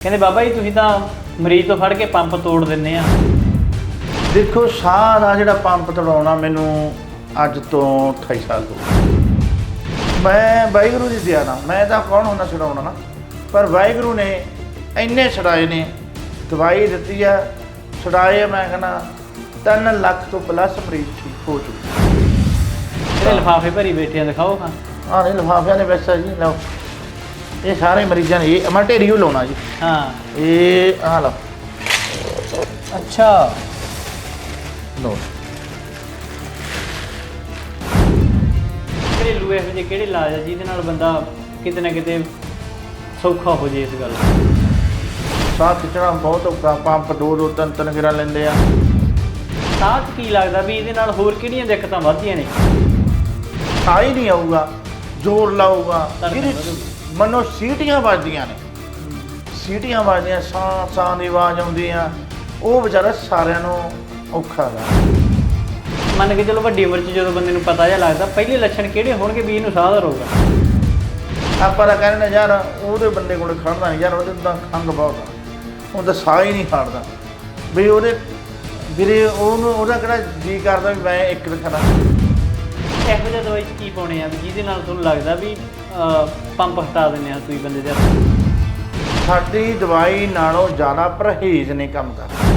ਕਹਿੰਦੇ ਬਾਬਾ ਜੀ ਤੁਸੀਂ ਤਾਂ ਮਰੀਜ਼ ਤੋਂ ਫੜ ਕੇ ਪੰਪ ਤੋੜ ਦਿੰਦੇ ਆ। ਦੇਖੋ ਦਾ ਜਿਹੜਾ ਪੰਪ ਤੜਾਉਣਾ ਮੈਨੂੰ ਅੱਜ ਤੋਂ 28 ਸਾਲ ਹੋ ਗਏ। ਮੈਂ ਵਾਹਿਗੁਰੂ ਦੀ ਦਇਆ ਨਾਲ ਮੈਂ ਤਾਂ ਕੌਣ ਹੁੰਦਾ ਛਡਾਉਣਾ ਨਾ? ਪਰ ਵਾਹਿਗੁਰੂ ਨੇ ਇੰਨੇ ਛਡਾਏ ਨੇ ਦਵਾਈ ਦਿੱਤੀ ਆ ਛਡਾਏ ਮੈਂ ਕਹਿੰਦਾ 3 ਲੱਖ ਤੋਂ ਪਲੱਸ ਮਰੀਜ਼ ਠੀਕ ਹੋ ਚੁੱਕੇ ਜਿਹੜੇ ਲਿਫਾਫੇ ਭਰੀ ਬੈਠੇ ਆ ਦਿਖਾਓ ਹਾਂ। ਆਹ ਨਹੀਂ ਲਿਫਾਫਿਆਂ ਵਿੱਚ ਆ ਜੀ ਲਓ। ਇਹ ਸਾਰੇ ਮਰੀਜ਼ਾਂ ਨੇ ਇਹ ਮੈਂ ਢੇਰੀ ਓ ਲਾਉਣਾ ਜੀ। ਹਾਂ। ਇਹ ਆਹ ਲਓ। ਅੱਛਾ। ਲਓ। ਘਰੇਲੂ ਇਹੋ ਜਿਹੇ ਕਿਹੜੇ ਇਲਾਜ ਆ ਜਿਹਦੇ ਨਾਲ ਬੰਦਾ ਕਿਤੇ ਨਾ ਕਿਤੇ ਸੌਖਾ ਹੋ ਜੇ ਇਸ ਗੱਲ ਸਾਹ ਖਿੱਚਣਾ ਬਹੁਤ ਔਖਾ ਪੰਪ ਦੋ ਦੋ ਤਿੰਨ ਤਿੰਨ ਗਿਰਾ ਲੈਂਦੇ ਆ। ਸਾਹ 'ਚ ਕੀ ਲੱਗਦਾ ਵੀ ਇਹਦੇ ਨਾਲ ਹੋਰ ਕਿਹੜੀਆਂ ਦਿੱਕਤਾਂ ਵੱਧਦੀਆਂ ਨੇ? ਸਾਹ ਹੀ ਨਹੀਂ ਆਊਗਾ ਜ਼ੋਰ ਲਾਊਗਾ। ਧੜਕਣ ਜਿਹੜੀ। ਮਨੋ ਸੀਟੀਆਂ ਵੱਜਦੀਆਂ ਨੇ। ਸੀਟੀਆਂ ਵੱਜਦੀਆਂ ਸਾਹ ਸਾਹ ਦੀ ਆਵਾਜ਼ ਆਉਂਦੀ ਆ। ਉਹ ਵਿਚਾਰਾ ਸਾਰਿਆਂ ਨੂੰ ਔਖਾ ਗਾ। ਮੰਨ ਕੇ ਚਲੋ ਵੱਡੀ ਉਮਰ 'ਚ ਜਦੋਂ ਬੰਦੇ ਨੂੰ ਪਤਾ ਜਿਹਾ ਲੱਗਦਾ ਪਹਿਲੇ ਲੱਛਣ ਕਿਹੜੇ ਹੋਣਗੇ ਵੀ ਇਹਨੂੰ ਸਾਹ ਦਾ ਰੋਗ ਆ? ਆਪਾਂ ਤਾਂ ਕਹਿੰਦੇ ਨੇ ਯਾਰ ਉਹਦੇ ਬੰਦੇ ਕੋਲ ਖੜਨਾ ਨਹੀਂ ਯਾਰ ਉਹਦੇ ਤਾਂ ਖੰਗ ਬਹੁਤ ਆ। ਉਹ ਤਾਂ ਸਾਹ ਹੀ ਨਹੀਂ ਖੜਦਾ। ਵੀ ਉਹਦੇ ਵੀਰੇ ਉਹਨੂੰ ਉਹਦਾ ਕਿਹੜਾ ਜੀ ਕਰਦਾ ਵੀ ਮੈਂ ਇੱਕ ਦਿਖਣਾ ਇਹੋ ਜਿਹਾ ਦਵਾਈ 'ਚ ਕੀ ਪਾਉਣੇ ਆ? ਵੀ ਜਿਹਦੇ ਨਾਲ ਤੁਹਾਨੂੰ ਲੱਗਦਾ ਵੀ ਪੰਪ ਹਟਾ ਦਿੰਦੇ ਆ ਤੁਸੀਂ ਬੰਦੇ ਦੇ? ਸਾਡੀ ਦਵਾਈ ਨਾਲੋਂ ਜ਼ਿਆਦਾ ਪਰਹੇਜ਼ ਨੇ ਕੰਮ ਕਰਨਾ।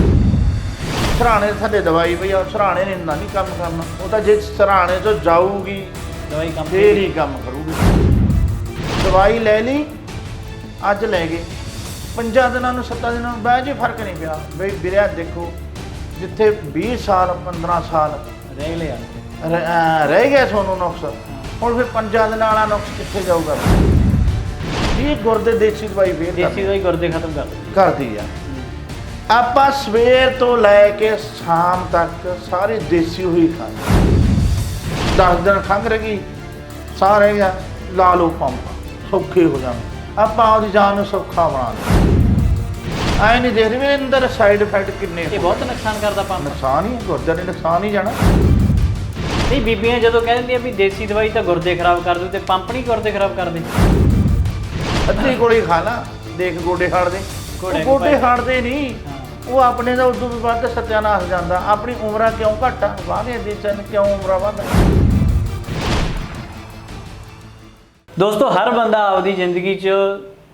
ਸਰਾਣੇ ਥੱਲੇ ਦਵਾਈ ਪਈ ਆ ਸਰਾਣੇ ਨੇ ਇੰਨਾ ਨਹੀਂ ਕੰਮ ਕਰਨਾ। ਉਹ ਤਾਂ ਜੇ ਸਰਾਣੇ ਤੋਂ ਜਾਊਗੀ ਦਵਾਈ ਕੰਮ ਫੇਰ ਹੀ ਕੰਮ ਕਰੂਗੀ। ਦਵਾਈ ਲੈ ਲਈ ਅੱਜ ਲੈ ਗਏ। ਪੰਜਾਂ ਦਿਨਾਂ ਨੂੰ ਸੱਤਾਂ ਦਿਨਾਂ ਨੂੰ ਬਹਿ ਜੇ ਫ਼ਰਕ ਨਹੀਂ ਪਿਆ। ਬਈ ਵੀਰਿਆ ਦੇਖੋ ਜਿੱਥੇ 20 ਸਾਲ 15 ਸਾਲ ਰਹਿ ਲਿਆ। ਰਹਿ ਗਿਆ ਤੁਹਾਨੂੰ ਨੁਕਸ। ਹੁਣ ਫਿਰ ਪੰਜਾਂ ਦਿਨਾਂ ਵਾਲਾ ਨੁਕਸ ਕਿੱਥੇ ਜਾਊਗਾ? ਇਹ ਗੁਰਦੇ ਦੇਸੀ ਦਵਾਈ ਫੇਰ ਦੇਸੀ ਦਵਾਈ ਗੁਰਦੇ ਖਤਮ ਕਰ ਕਰਦੀ ਆ। ਆਪਾਂ ਸਵੇਰ ਤੋਂ ਲੈ ਕੇ ਸ਼ਾਮ ਤੱਕ ਸਾਰੇ ਦੇਸੀ ਹੋਈ ਖਾਂਦੇ 10 ਦਿਨ ਖੰਘ ਰਹੀ ਸਾਹ ਰਹਿ ਗਿਆ ਲਾ ਲਓ ਪੰਪ ਸੌਖੇ ਹੋ ਜਾਣ ਆਪਾਂ ਉਹਦੀ ਜਾਨ ਨੂੰ ਸੌਖਾ ਬਣਾ ਲਓ ਐ ਨਹੀਂ ਦੇਖ ਰਹੇ ਵੀ ਅੰਦਰ ਸਾਈਡ ਇਫੈਕਟ ਕਿੰਨੇ ਇਹ ਬਹੁਤ ਨੁਕਸਾਨ ਕਰਦਾ ਪੰਪ। ਨੁਕਸਾਨ ਹੀ ਹੈ, ਗੁਰਦੇ ਨੇ ਨੁਕਸਾਨ ਹੀ ਜਾਣਾ। ਨਹੀਂ ਬੀਬੀਆਂ ਜਦੋਂ ਕਹਿ ਦਿੰਦੀਆਂ ਵੀ ਦੇਸੀ ਦਵਾਈ ਤਾਂ ਗੁਰਦੇ ਖਰਾਬ ਕਰ ਦੂ ਤੇ ਪੰਪ ਨਹੀਂ ਗੁਰਦੇ ਖਰਾਬ ਕਰਦੇ। ਅੱਧੀ ਗੋਲੀ ਖਾ ਲਾ ਦੇਖ ਗੋਡੇ ਹਾੜਦੇ ਗੋਡੇ ਉਹ ਗੋਡੇ। ਹਾੜਦੇ ਨਹੀਂ। ਉਹ ਆਪਣੇ ਦਾ ਉਦੋਂ ਵੀ ਵੱਧ ਸਤਿਆਨਾਸ਼ ਜਾਂਦਾ। ਆਪਣੀ ਉਮਰਾਂ ਕਿਉਂ ਘੱਟ ਆ? ਬਾਹਰਲੇ ਦੇਸ਼ਾਂ ਕਿਉਂ ਉਮਰਾਂ ਵੱਧ ਆ? ਦੋਸਤੋ ਹਰ ਬੰਦਾ ਆਪਦੀ ਜ਼ਿੰਦਗੀ 'ਚ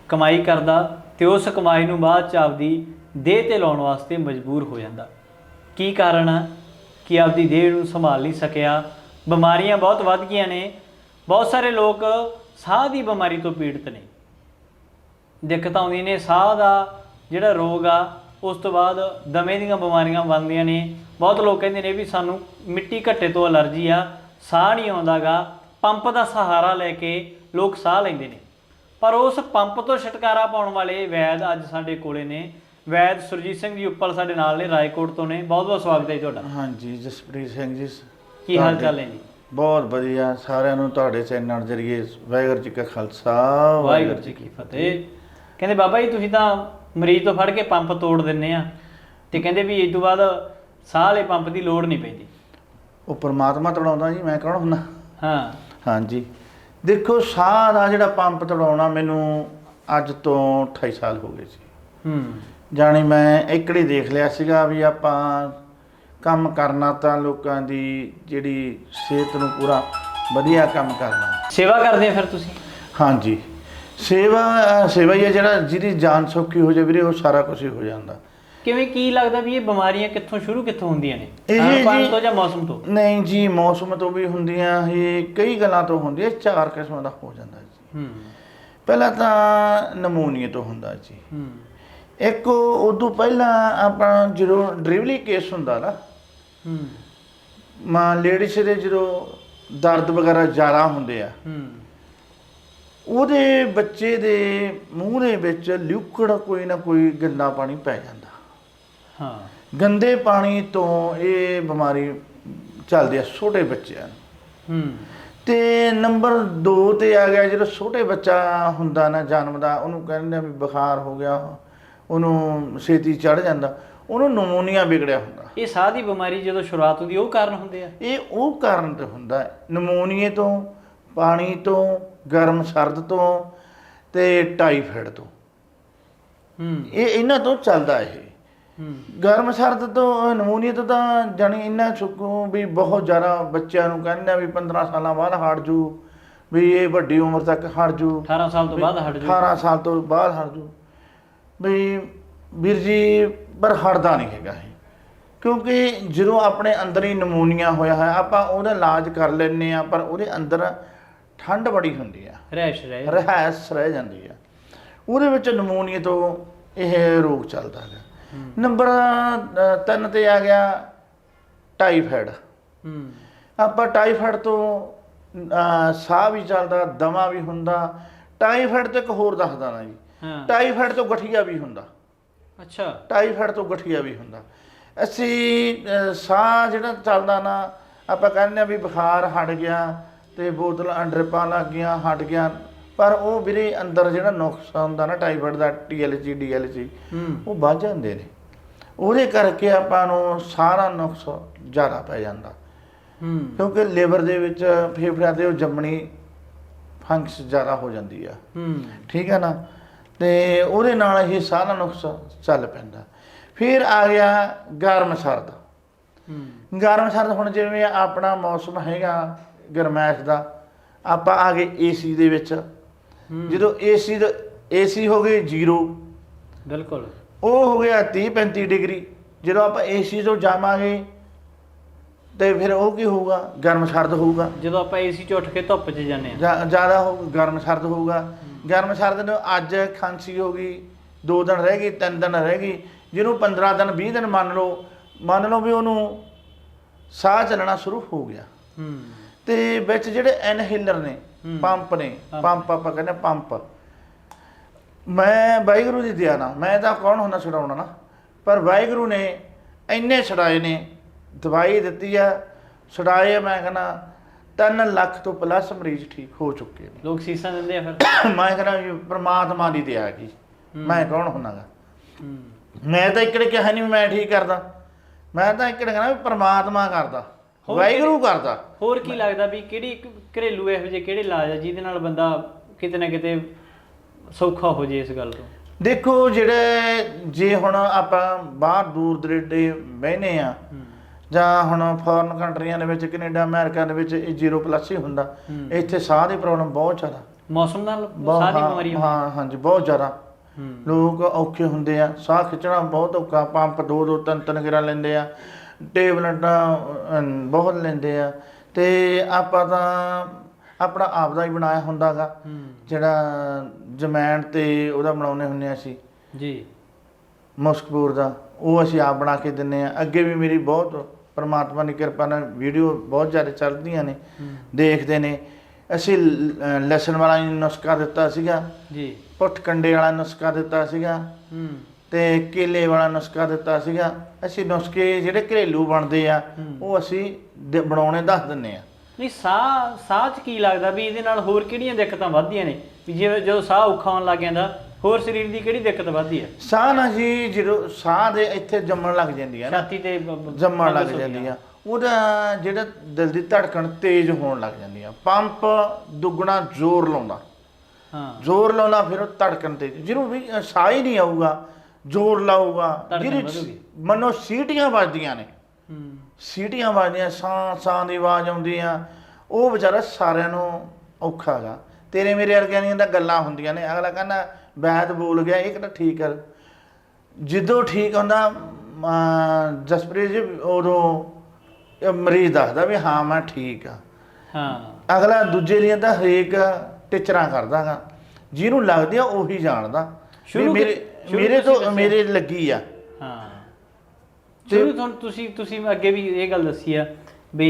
ਕਮਾਈ ਕਰਦਾ ਤੇ ਉਸ ਕਮਾਈ ਨੂੰ ਬਾਅਦ 'ਚ ਆਪਦੀ ਦੇਹ ਤੇ ਲਾਉਣ ਵਾਸਤੇ ਮਜਬੂਰ ਹੋ ਜਾਂਦਾ। ਕੀ ਕਾਰਨ ਆ? ਕਿ ਆਪਦੀ ਦੇਹ ਨੂੰ ਸੰਭਾਲ ਨਹੀਂ ਸਕਿਆ। ਬਿਮਾਰੀਆਂ ਬਹੁਤ ਵੱਧ ਗਈਆਂ ਨੇ। ਬਹੁਤ ਸਾਰੇ ਲੋਕ ਸਾਹ ਦੀ ਬਿਮਾਰੀ ਤੋਂ ਪੀੜਤ ਨੇ। ਦਿੱਕਤਾਂ ਆਉਂਦੀਆਂ ਨੇ, ਸਾਹ ਦਾ ਜਿਹੜਾ ਰੋਗ ਆ, ਉਸ ਤੋਂ ਬਾਅਦ ਦਮੇ ਦੀਆਂ ਬਿਮਾਰੀਆਂ ਬਣਦੀਆਂ ਨੇ। ਬਹੁਤ ਲੋਕ ਕਹਿੰਦੇ ਨੇ ਵੀ ਸਾਨੂੰ ਮਿੱਟੀ ਘੱਟੇ ਤੋਂ ਅਲਰਜੀ ਆ, ਸਾਹ ਨਹੀਂ ਆਉਂਦਾਗਾ। ਪੰਪ ਦਾ ਸਹਾਰਾ ਲੈ ਕੇ ਲੋਕ ਸਾਹ ਲੈਂਦੇ ਨੇ। ਪਰ ਉਸ ਪੰਪ ਤੋਂ ਛੁਟਕਾਰਾ ਪਾਉਣ ਵਾਲੇ ਵੈਦ ਅੱਜ ਸਾਡੇ ਕੋਲੇ ਨੇ। ਵੈਦ ਸੁਰਜੀਤ ਸਿੰਘ ਜੀ ਉੱਪਲ ਸਾਡੇ ਨਾਲ ਨੇ ਰਾਏਕੋਟ ਤੋਂ ਨੇ। ਬਹੁਤ ਬਹੁਤ ਸਵਾਗਤ ਹੈ ਜੀ ਤੁਹਾਡਾ। ਹਾਂਜੀ ਜਸਪ੍ਰੀਤ ਸਿੰਘ ਜੀ ਕੀ ਹਾਲ ਚਾਲ ਹੈ ਜੀ? ਬਹੁਤ ਵਧੀਆ। ਸਾਰਿਆਂ ਨੂੰ ਤੁਹਾਡੇ ਚੈਨਲ ਜਰੀਏ ਵਾਹਿਗੁਰੂ ਜੀ ਕਾ ਖਾਲਸਾ ਵਾਹਿਗੁਰੂ ਜੀ ਕੀ ਫਤਿਹ। ਕਹਿੰਦੇ ਬਾਬਾ ਜੀ ਤੁਸੀਂ ਤਾਂ ਮਰੀਜ਼ ਤੋਂ ਫੜ ਕੇ ਪੰਪ ਤੋੜ ਦਿੰਨੇ ਆ। ਤੇ ਕਹਿੰਦੇ ਵੀ ਇਸ ਤੋਂ ਬਾਅਦ ਸਾਹ ਵਾਲੇ ਪੰਪ ਦੀ ਲੋੜ ਨਹੀਂ ਪੈਂਦੀ। ਉਹ ਪ੍ਰਮਾਤਮਾ ਤੜਾਉਂਦਾ ਜੀ ਮੈਂ ਕੌਣ ਹੁੰਦਾ? ਹਾਂ। ਹਾਂਜੀ। ਦੇਖੋ ਸਾਹ ਦਾ ਜਿਹੜਾ ਪੰਪ ਤੜਾਉਣਾ ਮੈਨੂੰ ਅੱਜ ਤੋਂ 28 ਸਾਲ ਹੋ ਗਏ ਸੀ। ਹੂੰ। ਜਾਣੀ ਮੈਂ ਇਕੜੀ ਦੇਖ ਲਿਆ ਸੀਗਾ ਵੀ ਆਪਾਂ ਕੰਮ ਕਰਨਾ ਤਾਂ ਲੋਕਾਂ ਦੀ ਜਿਹੜੀ ਸਿਹਤ ਨੂੰ ਪੂਰਾ ਵਧੀਆ ਕੰਮ ਕਰਨਾ। ਸੇਵਾ ਕਰਦੇ ਆ ਫਿਰ ਤੁਸੀਂ? ਹਾਂਜੀ। ਸੇਵਾ ਅਹ ਸੇਵਾ ਹੀ ਹੈ ਜਿਹੜਾ ਜਿਹਦੀ ਜਾਨ ਸੌਖੀ ਹੋ ਜਾਵੇ ਵੀਰੇ ਉਹ ਸਾਰਾ ਕੁਝ ਹੀ ਹੋ ਜਾਂਦਾ। ਕਿਵੇਂ ਕੀ ਲੱਗਦਾ ਵੀ ਇਹ ਬਿਮਾਰੀਆਂ ਕਿੱਥੋਂ ਸ਼ੁਰੂ ਕਿੱਥੋਂ ਹੁੰਦੀਆਂ ਨੇ? ਇਹ ਖਾਣ ਜੀ- ਤੋਂ ਜਾਂ ਮੌਸਮ ਤੋਂ? ਨਹੀਂ ਜੀ ਮੌਸਮ ਤੋਂ ਵੀ ਹੁੰਦੀਆਂ ਇਹ ਕਈ ਗੱਲਾਂ ਤੋਂ ਹੁੰਦੀਆਂ ਚਾਰ ਕਿਸਮਾਂ ਦਾ ਹੋ ਜਾਂਦਾ ਜੀ। ਹੂੰ। ਪਹਿਲਾਂ ਤਾਂ ਨਮੂਨੀਏ ਤੋਂ ਹੁੰਦਾ ਜੀ। ਹੂੰ। ਇੱਕ ਉਦੋਂ ਪਹਿਲਾਂ ਆਪਣਾ ਜਦੋਂ ਡਰਿਵਲੀ ਕੇਸ ਹੁੰਦਾ ਨਾ ਹੂੰ। ਮਾਂ ਲੇਡੀਜ਼ ਦੇ ਜਦੋਂ ਦਰਦ ਵਗੈਰਾ ਜ਼ਿਆਦਾ ਹੁੰਦੇ ਆ ਹੂੰ। ਉਹਦੇ ਬੱਚੇ ਦੇ ਮੂੰਹ ਦੇ ਵਿੱਚ ਲਿਕੁਇਡ ਕੋਈ ਨਾ ਕੋਈ ਗੰਦਾ ਪਾਣੀ ਪੈ ਜਾਂਦਾ। ਹਾਂ। ਗੰਦੇ ਪਾਣੀ ਤੋਂ ਇਹ ਬਿਮਾਰੀ ਚੱਲਦੀ ਆ ਛੋਟੇ ਬੱਚਿਆਂ ਨੂੰ। ਹੂੰ। ਤੇ ਨੰਬਰ 2 ਤੇ ਆ ਗਿਆ ਜਦੋਂ ਛੋਟੇ ਬੱਚਾ ਹੁੰਦਾ ਨਾ ਜਨਮ ਦਾ ਉਹਨੂੰ ਕਹਿੰਦੇ ਆ ਵੀ ਬੁਖਾਰ ਹੋ ਗਿਆ ਉਹਨੂੰ ਛੇਤੀ ਚੜ ਜਾਂਦਾ ਉਹਨੂੰ ਨਮੂਨੀਆ ਵਿਗੜਿਆ ਹੁੰਦਾ। ਇਹ ਸਾਹ ਦੀ ਬਿਮਾਰੀ ਜਦੋਂ ਸ਼ੁਰੂਆਤ ਹੁੰਦੀ ਉਹ ਕਾਰਨ ਹੁੰਦੇ ਆ? ਇਹ ਉਹ ਕਾਰਨ ਤੇ ਹੁੰਦਾ ਹੈ। ਨਮੂਨੀਏ ਤੋਂ ਪਾਣੀ ਤੋਂ ਗਰਮ ਸਰਦ ਤੋਂ ਤੇ ਟਾਈਫਾਇਡ ਤੋਂ। ਹੂੰ। ਇਹ ਇਹਨਾਂ ਤੋਂ ਚੱਲਦਾ ਇਹ। ਹੂੰ। ਗਰਮ ਸਰਦ ਤੋਂ ਨਮੂਨੀਆ ਤੋਂ ਤਾਂ ਜਾਣੀ ਇੰਨਾ ਚੁੱਕੂ ਵੀ ਬਹੁਤ ਜ਼ਿਆਦਾ ਬੱਚਿਆਂ ਨੂੰ ਕਹਿੰਦੇ ਆ ਵੀ 15 ਸਾਲਾਂ ਬਾਅਦ ਹਟ ਜੂ ਵੀ ਇਹ ਵੱਡੀ ਉਮਰ ਤੱਕ ਹਟ ਜੂ। 18 ਸਾਲ ਤੋਂ ਬਾਅਦ ਹਟ ਜੂ। 18 ਸਾਲ ਤੋਂ ਬਾਅਦ ਹਟ ਜੂ। ਵੀ ਵੀਰ ਜੀ ਪਰ ਹਟਦਾ ਨਹੀਂ ਹੈਗਾ ਇਹ। ਕਿਉਂਕਿ ਜਦੋਂ ਆਪਣੇ ਅੰਦਰ ਹੀ ਨਮੂਨੀਆ ਹੋਇਆ ਹੈ ਆਪਾਂ ਉਹਦਾ ਇਲਾਜ ਕਰ ਲੈਂਦੇ ਆ ਪਰ ਉਹਦੇ ਅੰਦਰ ਠੰਡ ਬੜੀ ਹੁੰਦੀ ਆ। ਰਹਿਸ਼ ਰਹਿ ਰਹਿਸ ਰਹਿ ਜਾਂਦੀ ਆ। ਉਹਦੇ ਵਿੱਚ ਨਮੂਨੀਆ ਤੋਂ ਇਹ ਰੋਗ ਚੱਲਦਾ ਹੈ। ਨੰਬਰ 3 ਤੇ ਆ ਗਿਆ ਟਾਈਫਾਇਡ। ਹੂੰ। ਆਪਾਂ ਟਾਈਫਾਇਡ ਤੋਂ ਸਾਹ ਵੀ ਚੱਲਦਾ ਦਮਾ ਵੀ ਹੁੰਦਾ। ਟਾਈਫਾਇਡ ਤੇ ਇੱਕ ਹੋਰ ਦੱਸਦਾ ਨਾ ਜੀ। ਹਾਂ। ਟਾਈਫਾਇਡ ਤੋਂ ਗਠੀਆ ਵੀ ਹੁੰਦਾ। ਅੱਛਾ। ਟਾਈਫਾਇਡ ਤੋਂ ਗਠੀਆ ਵੀ ਹੁੰਦਾ। ਅਸੀਂ ਅਹ, ਸਾਹ ਜਿਹੜਾ ਚੱਲਦਾ ਨਾ ਆਪਾਂ ਕਹਿੰਦੇ ਆ ਵੀ ਬੁਖਾਰ ਹਟ ਗਿਆ ਤੇ ਬੋਤਲ ਅੰਡਰਪਾਂ ਲੱਗ ਗਿਆ ਹਟ ਗਿਆ। ਪਰ ਉਹ ਵੀਰੇ ਅੰਦਰ ਜਿਹੜਾ ਨੁਕਸ ਹੁੰਦਾ ਨਾ ਟਾਈਫਾਇਡ ਦਾ ਟੀਐਲਜੀ ਡੀਐਲਜੀ ਹੂੰ। ਉਹ ਵੱਧ ਜਾਂਦੇ ਨੇ। ਉਹਦੇ ਕਰਕੇ ਆਪਾਂ ਨੂੰ ਸਾਰਾ ਨੁਕਸ ਜ਼ਿਆਦਾ ਪੈ ਜਾਂਦਾ। ਹੂੰ। ਕਿਉਂਕਿ ਲਿਵਰ ਦੇ ਵਿੱਚ ਫੇਫੜਿਆਂ ਤੇ ਉਹ ਜੰਮਣੀ ਫੰਕਸ ਜ਼ਿਆਦਾ ਹੋ ਜਾਂਦੀ ਆ। ਹੂੰ। ਠੀਕ ਹੈ ਨਾ? ਤੇ ਉਹਦੇ ਨਾਲ ਇਹ ਸਾਰਾ ਨੁਕਸ ਚੱਲ ਪੈਂਦਾ। ਫਿਰ ਆ ਗਿਆ ਗਰਮ ਸਰਦ। ਹੂੰ। ਗਰਮ ਸਰਦ ਹੁਣ ਜਿਵੇਂ ਆਪਣਾ ਮੌਸਮ ਹੈਗਾ ਗਰਮੈਸ਼ ਦਾ ਆਪਾਂ ਆ ਗਏ ਏਸੀ ਦੇ ਵਿੱਚ। ਹੂੰ। ਜਦੋਂ ਏਸੀ ਦਾ ਏਸੀ ਹੋ ਗਏ 0 ਬਿਲਕੁਲ। ਉਹ ਹੋ ਗਿਆ 30 35 ਡਿਗਰੀ। ਜਦੋਂ ਆਪਾਂ ਏਸੀ ਤੋਂ ਜਾਵਾਂਗੇ ਤੇ ਫਿਰ ਉਹ ਕੀ ਹੋਊਗਾ? ਗਰਮ ਸਰਦ ਹੋਊਗਾ। ਜਦੋਂ ਆਪਾਂ ਏਸੀ 'ਚ ਉੱਠ ਕੇ ਧੁੱਪ 'ਚ ਜਾਂਦੇ ਆ ਜ਼ਿਆਦਾ ਹੋ ਗਰਮ ਸਰਦ ਹੋਊਗਾ। ਗਰਮ ਸਰਦ ਨੂੰ ਅੱਜ ਖਾਂਸੀ ਹੋ ਗਈ ਦੋ ਦਿਨ ਰਹਿ ਗਈ ਤਿੰਨ ਦਿਨ ਰਹਿ ਗਈ ਜਿਹਨੂੰ 15 ਦਿਨ 20 ਦਿਨ ਮੰਨ ਲਓ ਮੰਨ ਲਓ ਵੀ ਉਹਨੂੰ ਸਾਹ ਚੱਲਣਾ ਸ਼ੁਰੂ ਹੋ ਗਿਆ ਹੂੰ ਤੇ ਵਿੱਚ ਜਿਹੜੇ ਇਨਹੇਲਰ ਨੇ। ਪੰਪ ਨੇ ਪੰਪ। ਆਪਾਂ ਕਹਿੰਦੇ ਪੰਪ ਮੈਂ ਵਾਹਿਗੁਰੂ ਦੀ ਦਿਆ ਨਾ ਮੈਂ ਤਾਂ ਕੌਣ ਹੁੰਦਾ ਛਡਾਉਣਾ ਨਾ ਪਰ ਵਾਹਿਗੁਰੂ ਨੇ ਇੰਨੇ ਛਡਾਏ ਨੇ ਦਵਾਈ ਦਿੱਤੀ ਆ ਛਡਾਏ ਮੈਂ ਕਹਿੰਦਾ 3 ਲੱਖ ਤੋਂ ਪਲੱਸ ਮਰੀਜ਼ ਠੀਕ ਹੋ ਚੁੱਕੇ ਨੇ। ਲੋਕ ਸੀਸਾਂ ਦਿੰਦੇ ਆ ਫਿਰ? ਮੈਂ ਕਹਿੰਦਾ ਪ੍ਰਮਾਤਮਾ ਦੀ ਕੀ ਹੂੰ। ਮੈਂ ਕੌਣ ਹੁੰਨਾਗਾ? ਹੂੰ। ਮੈਂ ਤਾਂ ਇਕੜੇ ਕਿਹਾ ਨਹੀਂ ਮੈਂ ਠੀਕ ਕਰਦਾ। ਮੈਂ ਤਾਂ ਇਕੜੇ ਕਹਿੰਦਾ ਪ੍ਰਮਾਤਮਾ ਕਰਦਾ। ਵਾਹਿਗੁਰੂ ਕਰਦਾ। ਹੋਰ ਕੀ ਲੱਗਦਾ ਵੀ ਕਿਹੜੀ ਇੱਕ ਘਰੇਲੂ ਇਹੋ ਜਿਹੇ ਕਿਹੜੇ ਇਲਾਜ ਆ ਜਿਹਦੇ ਨਾਲ ਬੰਦਾ ਕਿਤੇ ਨਾ ਕਿਤੇ ਸੌਖਾ ਹੋ ਜੇ ਇਸ ਗੱਲ ਤੋਂ? ਦੇਖੋ ਜਿਹੜੇ ਜੇ ਹੁਣ ਆਪਾਂ ਬਾਹਰ ਦੂਰ ਦਰੇਡੇ ਬਹਿਨੇ ਆ ਜਾਂ ਹੁਣ ਫੋਰਨ ਕੰਟਰੀਆਂ ਦੇ ਵਿੱਚ ਕੈਨੇਡਾ ਅਮਰੀਕਾ ਦੇ ਵਿੱਚ ਇਹ 0 ਪਲੱਸ ਹੀ ਹੁੰਦਾ। ਇੱਥੇ ਸਾਹ ਦੀ ਪ੍ਰੋਬਲਮ ਬਹੁਤ ਜ਼ਿਆਦਾ। ਮੌਸਮ ਨਾਲ ਬਹੁਤ ਸਾਰੀ ਹਾਂ- ਬਿਮਾਰੀ ਹਾਂ ਹਾਂਜੀ ਬਹੁਤ ਜ਼ਿਆਦਾ। ਲੋਕ ਔਖੇ ਹੁੰਦੇ ਆ ਸਾਹ ਖਿੱਚਣਾ ਬਹੁਤ ਔਖਾ ਪੰਪ ਦੋ ਦੋ ਤਿੰਨ ਤਿੰਨ ਗਿਰਾ ਲੈਂਦੇ ਆ ਟੇਬਲੇਟਾਂ ਬਹੁਤ ਲੈਂਦੇ ਆ। ਤੇ ਆਪਾਂ ਤਾਂ ਆਪਣਾ ਆਪ ਦਾ ਹੀ ਬਣਾਇਆ ਹੁੰਦਾਗਾ ਜਿਹੜਾ ਜਮੈਣ ਤੇ ਉਹਦਾ ਬਣਾਉਨੇ ਹੁੰਨੇ ਆ ਅਸੀਂ। ਜੀ। ਮੁਸਕਪੂਰ ਦਾ ਉਹ ਅਸੀਂ ਆਪ ਬਣਾ ਕੇ ਦਿੰਨੇ ਆ। ਅੱਗੇ ਵੀ ਮੇਰੀ ਬਹੁਤ ਪਰਮਾਤਮਾ ਦੀ ਕਿਰਪਾ ਨਾਲ ਵੀਡੀਓ ਬਹੁਤ ਜ਼ਿਆਦਾ ਚੱਲਦੀਆਂ ਨੇ ਦੇਖਦੇ ਨੇ। ਅਸੀਂ ਲ- ਅਹ ਲਸਣ ਵਾਲਾ ਨੁਸਖਾ ਦਿੱਤਾ ਸੀਗਾ। ਜੀ। ਪੁੱਟ ਕੰਡੇ ਵਾਲਾ ਨੁਸਖਾ ਦਿੱਤਾ ਸੀਗਾ। ਹੂੰ। ਤੇ ਕੇਲੇ ਵਾਲਾ ਨੁਸਖਾ ਦਿੱਤਾ ਸੀਗਾ। ਅਸੀਂ ਨੁਸਖੇ ਜਿਹੜੇ ਘਰੇਲੂ ਬਣਦੇ ਆ। ਉਹ ਅਸੀਂ ਬਣਾਉਣੇ ਦੱਸ ਦਿੰਨੇ ਆ। ਨਹੀਂ ਸਾਹ ਸਾਹ 'ਚ ਕੀ ਲੱਗਦਾ ਵੀ ਇਹਦੇ ਨਾਲ ਹੋਰ ਕਿਹੜੀਆਂ ਦਿੱਕਤਾਂ ਵੱਧਦੀਆਂ ਨੇ? ਵੀ ਜਿਵੇਂ ਜਦੋਂ ਸਾਹ ਔਖਾ ਹੋਣ ਲੱਗ ਜਾਂਦਾ ਹੋਰ ਸਰੀਰ ਦੀ ਕਿਹੜੀ ਦਿੱਕਤ ਵੱਧਦੀ ਹੈ ਸਾਹ ਨਾ ਜੀ ਜਦੋਂ ਸਾਹ ਦੇ ਇੱਥੇ ਜੰਮਣ ਲੱਗ ਜਾਂਦੀ ਨਾ ਛਾਤੀ ਤੇ ਬ- ਬ- ਜੰਮਣ ਲੱਗ ਹੋ ਜਾਂਦੀ ਆ। ਉਹਦਾ ਜਿਹੜਾ ਦਿਲ ਦੀ ਧੜਕਣ ਤੇਜ਼ ਹੋਣ ਲੱਗ ਜਾਂਦੀ ਆ। ਪੰਪ ਦੁੱਗਣਾ ਜ਼ੋਰ ਲਾਉਂਦਾ। ਹਾਂ। ਜ਼ੋਰ ਲਾਉਂਦਾ ਫਿਰ ਉਹ ਧੜਕਣ ਤੇ ਜਿਹਨੂੰ ਵੀ ਅ, ਸਾਹ ਹੀ ਨਹੀਂ ਆਊਗਾ ਜ਼ੋਰ ਲਾਊਗਾ ਧੜਕਣ ਵਧੂਗੀ। ਮਨੋ ਸੀਟੀਆਂ ਵੱਜਦੀਆਂ ਨੇ। ਹੂੰ। ਸੀਟੀਆਂ ਵੱਜਦੀਆਂ ਸਾਂ ਸਾਂ ਦੀ ਆਵਾਜ਼ ਆਉਂਦੀ ਆ। ਉਹ ਵਿਚਾਰਾ ਸਾਰਿਆਂ ਨੂੰ ਔਖਾ ਗਾ ਤੇਰੇ ਮੇਰੇ ਵਰਗਿਆਂ ਦੀਆਂ ਤਾਂ ਗੱਲਾਂ ਹੁੰਦੀਆਂ ਨੇ। ਅਗਲਾ ਕਹਿੰਦਾ ਬੈਦ ਬੋਲ ਗਿਆ ਇਹ ਕਿਹੜਾ ਠੀਕ ਕਰ ਜਦੋਂ ਠੀਕ ਹੁੰਦਾ ਜਸਪ੍ਰੀਤ ਜੀ ਉਦੋਂ ਮਰੀਜ਼ ਦੱਸਦਾ ਵੀ ਹਾਂ ਮੈਂ ਠੀਕ ਆ। ਹਾਂ। ਅਗਲਾ ਦੂਜੇ ਦੀਆਂ ਤਾਂ ਹਰੇਕ ਟਿਚਰਾਂ ਕਰਦਾਗਾ ਜਿਹਨੂੰ ਲੱਗਦੀ ਆ ਉਹੀ ਜਾਣਦਾ। ਸ਼ੁਰੂ ਮੇਰੇ ਮੇਰੇ ਤੋਂ। ਮੇਰੇ ਲੱਗੀ ਆ। ਹਾਂ। ਸ਼ੁਰੂ ਤੋਂ ਤੁਸੀਂ ਤੁਸੀਂ ਅੱਗੇ ਵੀ ਇਹ ਗੱਲ ਦੱਸੀ ਆ ਵੀ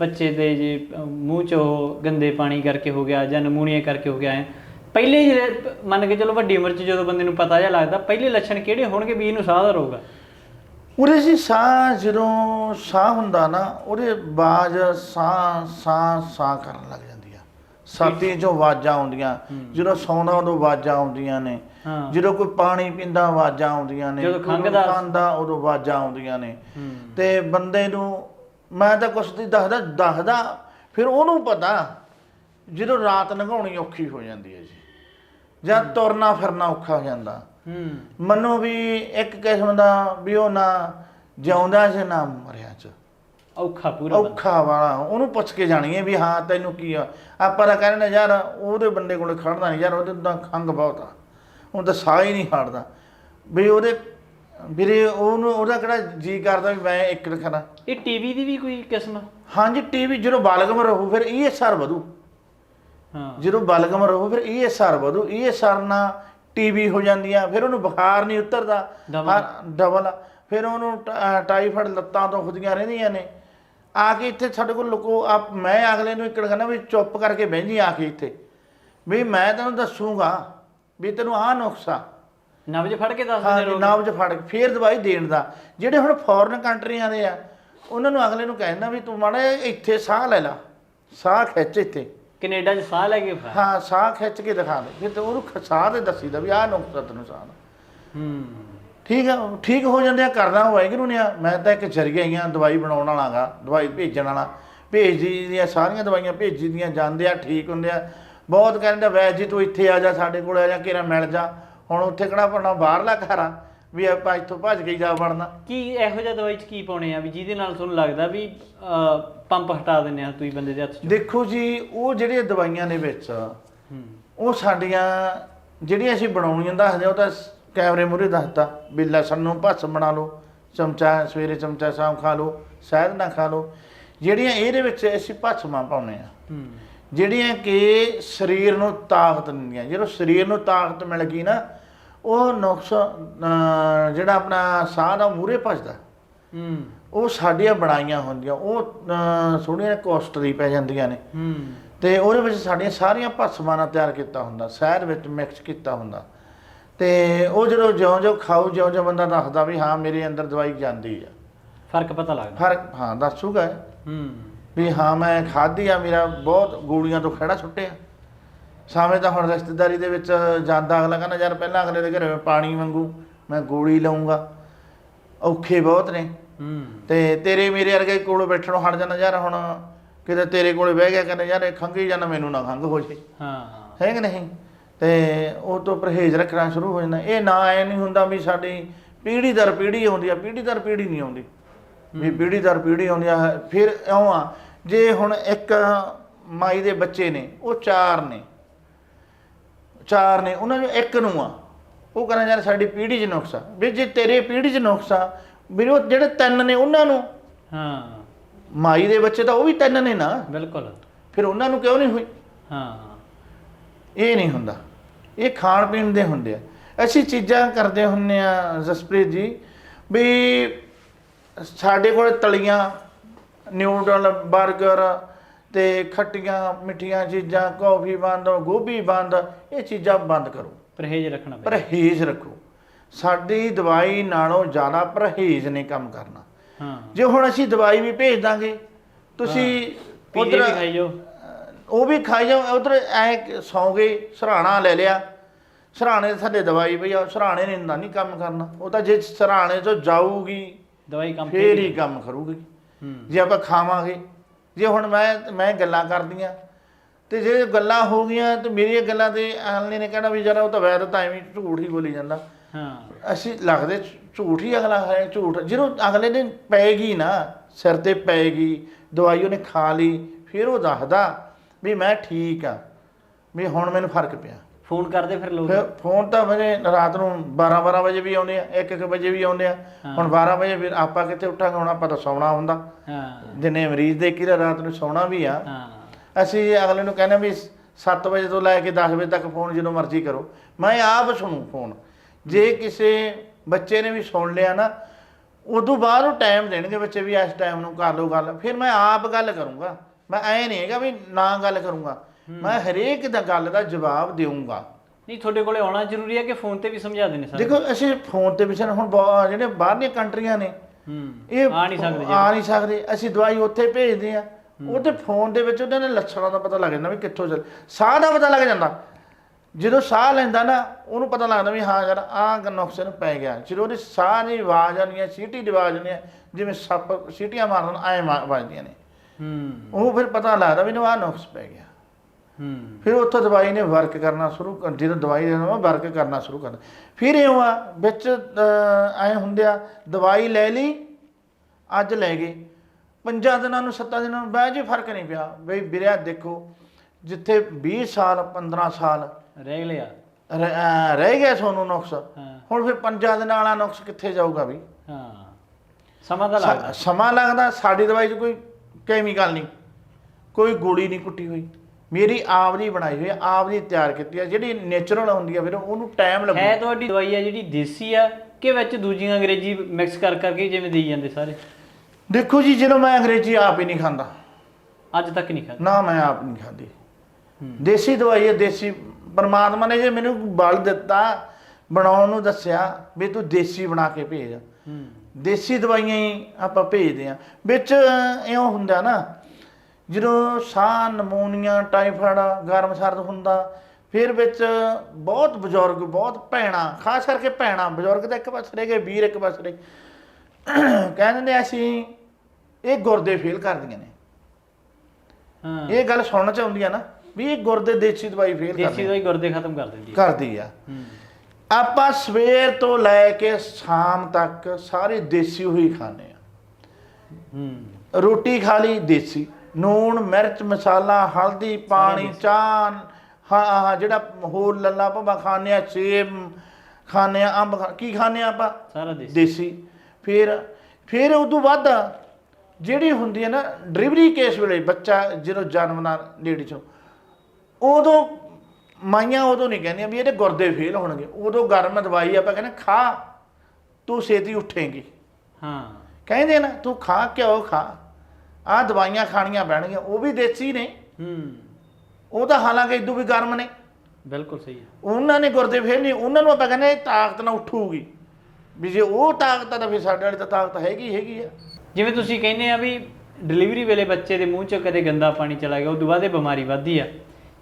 ਬੱਚੇ ਦੇ ਜੇ ਮੂੰਹ ਚ ਗੰਦੇ ਪਾਣੀ ਕਰਕੇ ਹੋ ਗਿਆ ਜਾਂ ਨਮੂਨੀਆ ਕਰਕੇ ਹੋ ਗਿਆ ਹੈ ਪਹਿਲੇ ਜਿਹੜੇ ਮੰਨ ਕੇ ਚਲੋ ਵੱਡੀ ਉਮਰ ਚ ਜਦੋਂ ਬੰਦੇ ਨੂੰ ਪਤਾ ਜਿਹਾ ਲੱਗਦਾ ਪਹਿਲੇ ਲੱਛਣ ਕਿਹੜੇ ਹੋਣਗੇ ਵੀ ਇਹਨੂੰ ਸਾਹ ਦਾ ਰੋਗ ਆ ਉਹਦੇ ਜੀ ਸਾਹ ਜਦੋਂ ਸਾਹ ਹੁੰਦਾ ਨਾ ਉਹਦੇ ਬਾਜ ਸਾਹ ਸਾਹ ਸਾਹ ਕਰਨ ਲੱਗ ਜਾਂਦੀ ਆ। ਛਾਤੀ ਚੋਂ ਆਵਾਜ਼ਾਂ ਆਉਂਦੀਆਂ। ਜਦੋਂ ਸੌਂਦਾ ਉਦੋਂ ਆਵਾਜ਼ਾਂ ਆਉਂਦੀਆਂ ਨੇ ਜਦੋਂ ਕੋਈ ਪਾਣੀ ਪੀਂਦਾ ਆਵਾਜ਼ਾਂ ਆਉਂਦੀਆਂ ਨੇ ਜਦੋਂ ਖੰਘਦਾ- ਖਾਂਦਾ ਉਦੋਂ ਆਵਾਜ਼ਾਂ ਆਉਂਦੀਆਂ ਨੇ। ਤੇ ਬੰਦੇ ਨੂੰ ਮੈਂ ਤਾਂ ਕੁਛ ਦੀ ਦੱਸਦਾ ਦੱਸਦਾ ਫਿਰ ਉਹਨੂੰ ਪਤਾ ਜਦੋਂ ਰਾਤ ਲੰਘਾਉਣੀ ਔਖੀ ਹੋ ਜਾਂਦੀ ਹੈ ਜੀ। ਜਾਂ ਤੁਰਨਾ ਫਿਰਨਾ ਔਖਾ ਹੋ ਜਾਂਦਾ। ਹੂੰ। ਮੰਨੋ ਵੀ ਇੱਕ ਕਿਸਮ ਦਾ ਵੀ ਉਹ ਨਾ ਜਿਉਂਦਾ ਸੀ ਨਾ ਮਰਿਆ ਚ। ਔਖਾ ਪੂਰਾ ਬੰਦਾ। ਔਖਾ ਵਾਲਾ ਉਹਨੂੰ ਪੁੱਛ ਕੇ ਜਾਣੀਏ ਵੀ ਹਾਂ ਤੈਨੂੰ ਕੀ ਆ। ਆਪਾਂ ਤਾਂ ਕਹਿੰਦੇ ਨੇ ਯਾਰ ਉਹਦੇ ਬੰਦੇ ਕੋਲੇ ਖੜਨਾ ਨਹੀਂ ਯਾਰ ਉਹਦੇ ਤਾਂ ਖੰਗ ਬਹੁਤ ਆ। ਹੁਣ ਤਾਂ ਸਾਹ ਹੀ ਨਹੀਂ ਹਟਦਾ ਵੀ ਉਹਦੇ ਵੀਰੇ ਉਹਨੂੰ ਉਹਦਾ ਕਿਹੜਾ ਜੀ ਕਰਦਾ ਵੀ ਮੈਂ ਇੱਕ ਰਖਣਾ ਇਹ ਟੀਵੀ ਦੀ ਵੀ ਕੋਈ ਕਿਸਮ? ਹਾਂਜੀ ਟੀਵੀ ਜਦੋਂ ਬਲਗਮ ਰਹੂ ਫਿਰ ਇਹ ਸਰ ਵਧੂ। ਹਾਂ ਜਦੋਂ ਬਲਗਮ ਰਹੂ ਫਿਰ ਇਹ ਸਰ ਵਧੂ ਇਹ ਸਰ ਨਾਲ ਟੀਵੀ ਹੋ ਜਾਂਦੀਆਂ ਫਿਰ ਉਹਨੂੰ ਬੁਖਾਰ ਨਹੀਂ ਉਤਰਦਾ ਡਬਲ ਫਿਰ ਉਹਨੂੰ ਟਾਈਫਾਇਡ ਲੱਤਾਂ ਦੁਖਦੀਆਂ ਰਹਿੰਦੀਆਂ ਨੇ। ਆ ਕੇ ਇੱਥੇ ਸਾਡੇ ਕੋਲ ਲੋਕੋ ਆਪ ਮੈਂ ਅਗਲੇ ਨੂੰ ਇੱਕ ਕਹਿੰਦਾ ਵੀ ਚੁੱਪ ਕਰਕੇ ਬਹਿ ਜੀ ਆ ਕੇ ਇੱਥੇ। ਵੀ ਮੈਂ ਤੈਨੂੰ ਦੱਸੂਗਾ ਵੀ ਤੈਨੂੰ ਆਹ ਨੁਕਸਾ ਨਬਜ ਫੜ ਕੇ ਦੱਸ ਦਿੰਦੇ ਨਾਮ ਚ ਫੜ ਕੇ ਫੇਰ ਦਵਾਈ ਦੇਣ ਦਾ। ਜਿਹੜੇ ਹੁਣ ਫੋਰਨ ਕੰਟਰੀਆਂ ਦੇ ਆ ਉਹਨਾਂ ਨੂੰ ਅਗਲੇ ਨੂੰ ਕਹਿੰਦਾ ਵੀ ਤੂੰ ਮਾੜਾ ਇੱਥੇ ਸਾਹ ਲੈ ਲੈ ਸਾਹ ਖਿੱਚ ਇੱਥੇ। ਕੈਨੇਡਾ 'ਚ ਸਾਹ ਲੈ ਕੇ ਫਾ ਹਾਂ ਸਾਹ ਖਿੱਚ ਕੇ ਦਿਖਾ ਦੇ। ਫਿਰ ਤੇ ਉਹਨੂੰ ਖ- ਸਾਹ ਤੇ ਦੱਸੀਦਾ ਵੀ ਆਹ ਨੁਕਸਾ ਤੈਨੂੰ ਸਾਹ ਦਾ। ਹੂੰ। ਠੀਕ ਆ ਠੀਕ ਹੋ ਜਾਂਦੇ ਆ ਕਰਨਾ ਵਾਹਿਗੁਰੂ ਨੇ ਆ? ਮੈਂ ਤਾਂ ਇੱਕ ਜਰੀਆ ਹੀ ਆ ਦਵਾਈ ਬਣਾਉਣ ਵਾਲਾਗਾ ਦਵਾਈ ਭੇਜਣ ਵਾਲਾ। ਭੇਜਦੀ ਦੀਆਂ ਸਾਰੀਆਂ ਦਵਾਈਆਂ ਭੇਜੀ ਦੀਆਂ ਜਾਂਦੇ ਆ ਠੀਕ ਹੁੰਦੇ ਆ। ਬਹੁਤ ਕਹਿੰਦੇ ਵੈਦ ਜੀ ਤੂੰ ਇੱਥੇ ਆ ਜਾ ਸਾਡੇ ਕੋਲ ਆ ਜਾ ਕਿਰਾ ਮਿਲ ਜਾ। ਹੁਣ ਉੱਥੇ ਕਿਹੜਾ ਪੜਨਾ ਬਾਹਰਲਾ ਘਰ ਆ? ਵੀ ਆਪਾਂ ਇੱਥੋਂ ਭੱਜ ਕੇ ਹੀ ਜਾ ਵੜਨਾ। ਕੀ ਇਹੋ ਜਿਹਾ ਦਵਾਈ 'ਚ ਕੀ ਪਾਉਣੇ ਆ ਵੀ ਜਿਹਦੇ ਨਾਲ ਤੁਹਾਨੂੰ ਲੱਗਦਾ ਵੀ ਅਹ, ਪੰਪ ਹਟਾ ਦਿੰਦੇ ਆ ਤੁਸੀਂ ਬੰਦੇ ਦੇ ਹੱਥ 'ਚੋਂ? ਦੇਖੋ ਜੀ ਉਹ ਜਿਹੜੀਆਂ ਦਵਾਈਆਂ ਦੇ ਵਿੱਚ ਹੂੰ। ਉਹ ਸਾਡੀਆਂ ਜਿਹੜੀਆਂ ਅਸੀਂ ਬਣਾਉਣੀਆਂ ਦੱਸਦੇ ਆ, ਉਹ ਤਾਂ ਸ- ਕੈਮਰੇ ਮੂਹਰੇ ਦੱਸਤਾ ਵੀ ਲਸਣ ਨੂੰ ਭੱਸ ਬਣਾ ਲਓ ਚਮਚਾ ਸਵੇਰੇ ਚਮਚਾ ਸ਼ਾਮ ਖਾ ਲਓ ਸ਼ਹਿਦ ਨਾ ਖਾ ਲਓ। ਜਿਹੜੀਆਂ ਇਹਦੇ ਵਿੱਚ ਅਸੀਂ ਭੱਸਮਾਂ ਪਾਉਨੇ ਆ। ਹੂੰ। ਜਿਹੜੀਆਂ ਕਿ ਸਰੀਰ ਨੂੰ ਤਾਕਤ ਦਿੰਦੀਆਂ ਜਦੋਂ ਸਰੀਰ ਨੂੰ ਤਾਕਤ ਮਿਲ ਗਈ ਨਾ ਉਹ ਨੁਕਸ ਜਿਹੜਾ ਆਪਣਾ ਸਾਹ ਦਾ ਮੂਹਰੇ ਭੱਜਦਾ ਹੂੰ। ਉਹ ਸਾਡੀਆਂ ਬਣਾਈਆਂ ਹੁੰਦੀਆਂ ਉਹ ਅਹ, ਥੋੜ੍ਹੀਆਂ ਕੋਸਟਲੀ ਪੈ ਜਾਂਦੀਆਂ ਨੇ। ਹੂੰ। ਤੇ ਉਹਦੇ ਵਿੱਚ ਸਾਡੀਆਂ ਸਾਰੀਆਂ ਭਸਮਾਂ ਨਾਲ ਤਿਆਰ ਕੀਤਾ ਹੁੰਦਾ ਸ਼ਹਿਦ ਵਿੱਚ ਮਿਕਸ ਕੀਤਾ ਹੁੰਦਾ। ਤੇ ਉਹ ਜਦੋਂ ਜਿਉਂ-ਜਿਉਂ ਖਾਓ ਜਿਉਂ-ਜਿਉਂ ਬੰਦਾ ਦੱਸਦਾ ਵੀ ਹਾਂ ਮੇਰੇ ਅੰਦਰ ਦਵਾਈ ਜਾਂਦੀ ਆ। ਫ਼ਰਕ ਪਤਾ ਲੱਗਦਾ। ਫ਼ਰਕ ਹਾਂ ਦੱਸੂਗਾ। ਹੂੰ। ਵੀ ਹਾਂ ਮੈਂ ਖਾਧੀ ਆ ਮੇਰਾ ਬਹੁਤ ਗੋਲੀਆਂ ਤੋਂ ਖੜਾ ਛੁੱਟਿਆ ਸਾਵੇਂ ਤਾਂ ਹੁਣ ਰਿਸ਼ਤੇਦਾਰੀ ਦੇ ਵਿੱਚ ਜਾਂਦਾ ਅਗਲਾ ਕਹਿੰਦਾ ਯਾਰ ਪਹਿਲਾਂ ਅਗਲੇ ਦੇ ਘਰੇ ਪਾਣੀ ਮੰਗੂ ਮੈਂ ਗੋਲੀ ਲਊਂਗਾ। ਔਖੇ ਬਹੁਤ ਨੇ। ਹੂੰ। ਤੇ ਤੇਰੇ ਮੇਰੇ ਵਰਗੇ ਕੋਲ ਬੈਠਣ ਨੂੰ ਹਟ ਜਾਂਦਾ ਯਾਰ ਹੁਣ ਕਿਤੇ ਤੇਰੇ ਕੋਲੇ ਬਹਿ ਗਿਆ ਕਹਿੰਦਾ ਯਾਰ ਇਹ ਖੰਗੀ ਜਾਂਦਾ ਮੈਨੂੰ ਨਾ ਖੰਗ ਹੋ ਜੇ। ਹਾਂ ਹੈ। ਕਿ ਨਹੀਂ? ਤੇ ਉਹ ਤੋਂ ਪਰਹੇਜ਼ ਰੱਖਣਾ ਸ਼ੁਰੂ ਹੋ ਜਾਂਦਾ। ਇਹ ਨਾ ਐ ਨਹੀਂ ਹੁੰਦਾ ਵੀ ਸਾਡੀ ਪੀੜ੍ਹੀ ਦਰ ਪੀੜ੍ਹੀ ਆਉਂਦੀ ਆ ਪੀੜ੍ਹੀ ਦਰ ਪੀੜ੍ਹੀ ਨਹੀਂ ਆਉਂਦੀ। ਵੀ ਪੀੜ੍ਹੀ ਦਰ ਪੀੜ੍ਹੀ ਆਉਂਦੀ ਆ ਫਿਰ ਇਉਂ ਆ ਜੇ ਹੁਣ ਇੱਕ ਮਾਈ ਦੇ ਬੱਚੇ ਨੇ ਉਹ ਚਾਰ ਨੇ ਚਾਰ ਨੇ ਉਹਨਾਂ ਨੂੰ ਇੱਕ ਨੂੰ ਆ। ਉਹ ਕਹਿੰਦਾ ਯਾਰ ਸਾਡੀ ਪੀੜ੍ਹੀ 'ਚ ਨੁਕਸਾ ਵੀ ਜੇ ਤੇਰੇ ਪੀੜ੍ਹੀ 'ਚ ਨੁਕਸਾ ਵੀ ਉਹ ਜਿਹੜੇ ਤਿੰਨ ਨੇ ਉਹਨਾਂ ਨੂੰ। ਹਾਂ। ਮਾਈ ਦੇ ਬੱਚੇ ਤਾਂ ਉਹ ਵੀ ਤਿੰਨ ਨੇ ਨਾ। ਬਿਲਕੁਲ। ਫਿਰ ਉਹਨਾਂ ਨੂੰ ਕਿਉਂ ਨਹੀਂ ਹੋਈ? ਹਾਂ। ਇਹ ਨਹੀਂ ਹੁੰਦਾ। ਇਹ ਖਾਣ ਪੀਣ ਦੇ ਹੁੰਦੇ ਆ। ਅਸੀਂ ਚੀਜ਼ਾਂ ਕਰਦੇ ਹੁੰਨੇ ਆ ਜਸਪ੍ਰੀਤ ਜੀ ਵੀ ਸਾਡੇ ਕੋਲ ਤਲੀਆਂ ਨਿਊਡਲ 버ਗਰ ਤੇ ਖੱਟੀਆਂ ਮਿੱਠੀਆਂ ਚੀਜ਼ਾਂ ਕੌਫੀ ਬੰਦ ਗੋਭੀ ਬੰਦ ਇਹ ਚੀਜ਼ਾਂ ਬੰਦ ਕਰੋ। ਪਰਹੇਜ਼ ਰੱਖਣਾ ਪੈਂਦਾ। ਪਰਹੇਜ਼ ਰੱਖੋ। ਸਾਡੀ ਦਵਾਈ ਨਾਲੋਂ ਜ਼ਿਆਦਾ ਪਰਹੇਜ਼ ਨੇ ਕੰਮ ਕਰਨਾ। ਹਾਂ। ਜੇ ਹੁਣ ਅਸੀਂ ਦਵਾਈ ਵੀ ਭੇਜ ਦਾਂਗੇ ਤੁਸੀਂ ਉੱਧਰ ਖਾਈ ਜਾਓ। ਉਹ ਵੀ ਖਾਈ ਜਾ ਉਧਰ ਐ ਸੌਂ ਗਏ ਸਰਾਣਾ ਲੈ ਲਿਆ। ਸਰਾਣੇ ਥੱਲੇ ਦਵਾਈ ਪਈ ਆ ਸਰਾਣੇ ਨੇ ਨਾ ਨਹੀਂ ਕੰਮ ਕਰਨਾ। ਉਹ ਤਾਂ ਜੇ ਸਰਾਣੇ ਤੋਂ ਜਾਊਗੀ ਦਵਾਈ ਕੰਮ ਫੇਰ ਹੀ ਕੰਮ ਕਰੂਗੀ। ਜੇ ਆਪਾਂ ਖਾਵਾਂਗੇ ਜੇ ਹੁਣ ਮੈਂ ਮੈਂ ਗੱਲਾਂ ਕਰਦੀਆਂ ਤੇ ਜੇ ਗੱਲਾਂ ਹੋ ਗਈਆਂ ਤੇ ਮੇਰੀਆਂ ਗੱਲਾਂ ਤੇ ਆਲਨੇ ਨੇ ਕਹਿਣਾ ਵੀ ਜਰਾ ਉਹ ਤਾਂ ਵੈਦ ਤਾਂ ਐਵੇਂ ਝੂਠ ਹੀ ਬੋਲੀ ਜਾਂਦਾ। ਹਾਂ। ਅਸੀਂ ਲੱਗਦੇ ਝੂਠ ਹੀ ਅਗਲਾ ਹੈ ਝੂਠ। ਜਦੋਂ ਅਗਲੇ ਦਿਨ ਪਏਗੀ ਨਾ ਸਿਰ ਤੇ ਪਏਗੀ ਦਵਾਈ ਉਹਨੇ ਖਾ ਲਈ ਫਿਰ ਉਹ ਦੱਸਦਾ ਵੀ ਮੈਂ ਠੀਕ ਆ ਵੀ ਹੁਣ ਮੈਨੂੰ ਫ਼ਰਕ ਪਿਆ। ਫੋਨ ਕਰਦੇ ਫਿਰ ਲੋਕ। ਫਿਰ ਫੋਨ ਤਾਂ ਵਜੇ ਰਾਤ ਨੂੰ 12 12 ਵਜੇ ਵੀ ਆਉਂਦੇ ਆ 1 1 ਵਜੇ ਵੀ ਆਉਂਦੇ ਆ। ਹੁਣ 12 ਵਜੇ ਫਿਰ ਆਪਾਂ ਕਿੱਥੇ ਉੱਠਾਂਗੇ? ਹੁਣ ਆਪਾਂ ਤਾਂ ਸੌਣਾ ਹੁੰਦਾ। ਹਾਂ। ਦਿਨੇ ਮਰੀਜ਼ ਦੇ ਕਿਹੜਾ ਰਾਤ ਨੂੰ ਸੌਣਾ ਵੀ ਆ। ਹਾਂ। ਅਸੀਂ ਅਗਲੇ ਨੂੰ ਕਹਿੰਦੇ ਵੀ 7 ਵਜੇ ਤੋਂ ਲੈ ਕੇ 10 ਵਜੇ ਤੱਕ ਫੋਨ ਜਦੋਂ ਮਰਜ਼ੀ ਕਰੋ। ਮੈਂ ਆਪ ਸੁਣੂ ਫੋਨ। ਜੇ ਕਿਸੇ ਬੱਚੇ ਨੇ ਵੀ ਸੁਣ ਲਿਆ ਨਾ ਉਦੋਂ ਬਾਅਦ ਉਹ ਟਾਈਮ ਦੇਣਗੇ ਬੱਚੇ ਵੀ ਇਸ ਟਾਈਮ ਨੂੰ ਕਰ ਲਓ ਗੱਲ। ਫਿਰ ਮੈਂ ਆਪ ਗੱਲ ਕਰੂੰਗਾ। ਮੈਂ ਐ ਨਹੀਂ ਹੈਗਾ ਵੀ ਨਾ ਗੱਲ ਕਰੂੰਗਾ। ਮੈਂ ਹਰੇਕ ਦਾ ਗੱਲ ਦਾ ਜਵਾਬ ਦੇਊਂਗਾ। ਨਹੀਂ ਤੁਹਾਡੇ ਕੋਲੇ ਆਉਣਾ ਜ਼ਰੂਰੀ ਹੈ ਕਿ ਫੋਨ ਤੇ ਵੀ ਸਮਝਾ ਦੇਣੇ ਸਾਰੇ? ਦੇਖੋ ਅਸੀਂ ਫੋਨ ਤੇ ਵੀ ਸਾਨੂੰ ਹੁਣ ਬਹੁਤ- ਜਿਹੜੇ ਬਾਹਰਲੀਆਂ ਕੰਟਰੀਆਂ ਨੇ ਇਹ ਆ ਨਹੀਂ ਸਕਦੇ ਆ ਨਹੀਂ ਸਕਦੇ। ਅਸੀਂ ਦਵਾਈ ਉੱਥੇ ਭੇਜਦੇ ਆ ਉਹਦੇ ਫੋਨ ਦੇ ਵਿੱਚ ਉਹਨਾਂ ਦੇ ਲੱਛਣਾਂ ਦਾ ਪਤਾ ਲੱਗ ਜਾਂਦਾ ਵੀ ਕਿੱਥੋਂ ਚੱਲ ਸਾਹ ਦਾ ਪਤਾ ਲੱਗ ਜਾਂਦਾ। ਜਦੋਂ ਸਾਹ ਲੈਂਦਾ ਨਾ ਉਹਨੂੰ ਪਤਾ ਲੱਗਦਾ ਵੀ ਹਾਂ ਯਾਰ ਆਹ ਨੁਕਸੇ ਨੂੰ ਪੈ ਗਿਆ। ਜਦੋਂ ਉਹਦੀ ਸਾਹ ਦੀ ਆਵਾਜ਼ ਆਉਂਦੀ ਹੈ ਸੀਟੀ ਦੀ ਆਵਾਜ਼ ਆਉਂਦੀ ਹੈ ਜਿਵੇਂ ਸੱਪ ਸੀਟੀਆਂ ਮਾਰਨ ਐ ਵੱਜਦੀਆਂ ਨੇ। ਹੂੰ। ਉਹ ਫਿਰ ਪਤਾ ਲੱਗਦਾ ਵੀ ਇਹਨੂੰ ਆਹ ਨੁਕਸ ਪੈ ਗਿਆ। ਫਿਰ ਉੱਥੋਂ ਦਵਾਈ ਨੇ ਵਰਕ ਕਰਨਾ ਸ਼ੁਰੂ ਕਰ ਜਦੋਂ ਦਵਾਈ ਦੇਣਾ ਵਰਕ ਕਰਨਾ ਸ਼ੁਰੂ ਕਰ ਫਿਰ ਇਉਂ ਆ ਵਿੱਚ ਐ ਹੁੰਦੇ ਆ ਦਵਾਈ ਲੈ ਲਈ ਅੱਜ ਲੈ ਗਏ। ਪੰਜਾਂ ਦਿਨਾਂ ਨੂੰ ਸੱਤਾਂ ਦਿਨਾਂ ਨੂੰ ਬਹਿ ਜੇ ਫ਼ਰਕ ਨਹੀਂ ਪਿਆ। ਬਈ ਵੀਰਿਆ ਦੇਖੋ ਜਿੱਥੇ 20 ਸਾਲ 15 ਸਾਲ ਰਹਿ ਲਿਆ ਰਹਿ ਗਿਆ ਤੁਹਾਨੂੰ ਨੁਕਸ ਹੁਣ ਫਿਰ ਪੰਜਾਂ ਦਿਨਾਂ ਵਾਲਾ ਨੁਕਸ ਕਿੱਥੇ ਜਾਊਗਾ ਵੀ ਹਾਂ। ਸਮਾਂ ਤਾਂ ਲੱਗਦਾ। ਸਮਾਂ ਲੱਗਦਾ ਸਾਡੀ ਦਵਾਈ 'ਚ ਕੋਈ ਕੈਮੀਕਲ ਨਹੀਂ। ਕੋਈ ਗੋਲੀ ਨਹੀਂ ਕੁੱਟੀ ਹੋਈ। ਮੇਰੀ ਆਪਦੀ ਬਣਾਈ ਹੋਈ ਆ, ਆਪਦੀ ਤਿਆਰ ਕੀਤੀ ਆ ਜਿਹੜੀ ਨੇਚਰਲ ਹੁੰਦੀ ਆ ਫਿਰ ਉਹਨੂੰ ਟਾਈਮ ਹੈ ਲੱਗੂ ਤੁਹਾਡੀ ਦਵਾਈ ਆ ਜਿਹੜੀ ਦੇਸੀ ਆ ਕਿ ਵਿੱਚ ਦੂਜੀਆਂ ਅੰਗਰੇਜ਼ੀ ਮਿਕਸ ਕਰ ਕਰਕੇ ਜਿਵੇਂ ਦੇਈ ਜਾਂਦੇ ਸਾਰੇ? ਦੇਖੋ ਜੀ ਜਦੋਂ ਮੈਂ ਅੰਗਰੇਜ਼ੀ ਆਪ ਹੀ ਨਹੀਂ ਖਾਂਦਾ। ਅੱਜ ਤੱਕ ਨਹੀਂ ਖਾਧੀ ਨਾ ਮੈਂ ਆਪ ਨਹੀਂ ਖਾਂਦੀ। ਹੂੰ। ਦੇਸੀ ਦਵਾਈ ਹੈ ਦੇਸੀ ਪਰਮਾਤਮਾ ਨੇ ਜੇ ਮੈਨੂੰ ਬਲ ਦਿੱਤਾ ਬਣਾਉਣ ਨੂੰ ਦੱਸਿਆ ਵੀ ਤੂੰ ਦੇਸੀ ਬਣਾ ਕੇ ਭੇਜ। ਹੂੰ। ਦੇਸੀ ਦਵਾਈਆਂ ਹੀ ਆਪਾਂ ਭੇਜਦੇ ਆ। ਵਿੱਚ ਇਉਂ ਹੁੰਦਾ ਨਾ ਜਦੋਂ ਸਾਹ ਨਮੂਨੀਆ ਟਾਈਫਾਇਡ ਗਰਮ ਸਰਦ ਹੁੰਦਾ ਫਿਰ ਵਿੱਚ ਬਹੁਤ ਬਜ਼ੁਰਗ ਬਹੁਤ ਭੈਣਾ ਖਾਸ ਕਰਕੇ ਭੈਣਾ ਬਜ਼ੁਰਗ ਤਾਂ ਇੱਕ ਪਾਸੇ ਰਹਿ ਗਏ ਵੀਰ ਇੱਕ ਪਾਸੇ ਰਹਿ। ਕਹਿੰਦੇ ਨੇ ਅਸੀਂ ਇਹ ਗੁਰਦੇ ਫੇਲ ਕਰਦੀਆਂ ਨੇ। ਹਾਂ। ਇਹ ਗੱਲ ਸੁਣਨ ਚ ਆਉਂਦੀ ਆ ਨਾ ਵੀ ਇਹ ਗੁਰਦੇ ਦੇਸੀ ਦਵਾਈ ਫੇਲ ਦੇਸੀ ਕਰਦੀ ਦਵਾਈ ਗੁਰਦੇ ਖਤਮ ਕਰ ਦਿੰਦੀ ਕਰਦੀ ਆ। ਆਪਾਂ ਸਵੇਰ ਤੋਂ ਲੈ ਕੇ ਸ਼ਾਮ ਤੱਕ ਸਾਰੇ ਦੇਸੀ ਹੋਈ ਖਾਂਦੇ ਆ। ਹੂੰ। ਰੋਟੀ ਖਾ ਲਈ ਦੇਸੀ। ਨੂਣ ਮਿਰਚ ਮਸਾਲਾ ਹਲਦੀ ਪਾਣੀ। ਚਾਹ ਹਾਂ ਹਾਂ ਜਿਹੜਾ ਹੋਰ ਲੱਲਾ ਭਵਾ ਖਾਂਦੇ ਆ ਸੇਬ ਖਾਂਦੇ ਆ ਅੰਬ ਕੀ ਖਾਂਦੇ ਆ ਆਪਾਂ? ਸਾਰਾ ਦੇਸੀ। ਦੇਸੀ। ਫਿਰ ਫਿਰ ਉਸ ਤੋਂ ਬਾਅਦ ਜਿਹੜੀ ਹੁੰਦੀ ਹੈ ਨਾ ਡਿਲੀਵਰੀ ਕੇਸ ਵੇਲੇ ਬੱਚਾ ਜਦੋਂ ਜਨਮ ਦਾ ਨੇੜੇ ਚੋਂ ਉਦੋਂ ਮਾਈਆਂ ਉਦੋਂ ਨਹੀਂ ਕਹਿੰਦੀਆਂ ਵੀ ਇਹਦੇ ਗੁਰਦੇ ਫੇਲ ਹੋਣਗੇ। ਉਦੋਂ ਗਰਮ ਦਵਾਈ ਆਪਾਂ ਕਹਿੰਦੇ ਖਾ ਤੂੰ ਛੇਤੀ ਉੱਠੇਂਗੀ। ਹਾਂ। ਕਹਿੰਦੇ ਨਾ ਤੂੰ ਖਾ ਘਿਓ ਖਾ। ਆਹ ਦਵਾਈਆਂ ਖਾਣੀਆਂ ਪੈਣਗੀਆਂ ਉਹ ਵੀ ਦੇਸੀ ਨੇ। ਹੂੰ। ਉਹ ਤਾਂ ਹਾਲਾਂਕਿ ਇਦੋਂ ਵੀ ਗਰਮ ਨੇ। ਬਿਲਕੁਲ ਸਹੀ ਹੈ। ਉਹਨਾਂ ਨੇ ਗੁਰਦੇ ਫੇਲ ਨਹੀਂ ਉਹਨਾਂ ਨੂੰ ਆਪਾਂ ਕਹਿੰਦੇ ਇਹ ਤਾਕਤ ਨਾਲ ਉੱਠੂਗੀ। ਵੀ ਜੇ ਉਹ ਤਾਕਤ ਆ ਤਾਂ ਫਿਰ ਸਾਡੇ ਵਾਲੀ ਤਾਂ ਤਾਕਤ ਹੈਗੀ ਹੈਗੀ ਆ। ਜਿਵੇਂ ਤੁਸੀਂ ਕਹਿੰਦੇ ਆ ਵੀ ਡਿਲੀਵਰੀ ਵੇਲੇ ਬੱਚੇ ਦੇ ਮੂੰਹ 'ਚ ਕਦੇ ਗੰਦਾ ਪਾਣੀ ਚਲਾ ਗਿਆ ਉਦੋਂ ਬਾਅਦ ਇਹ ਬਿਮਾਰੀ ਵੱਧਦੀ ਆ।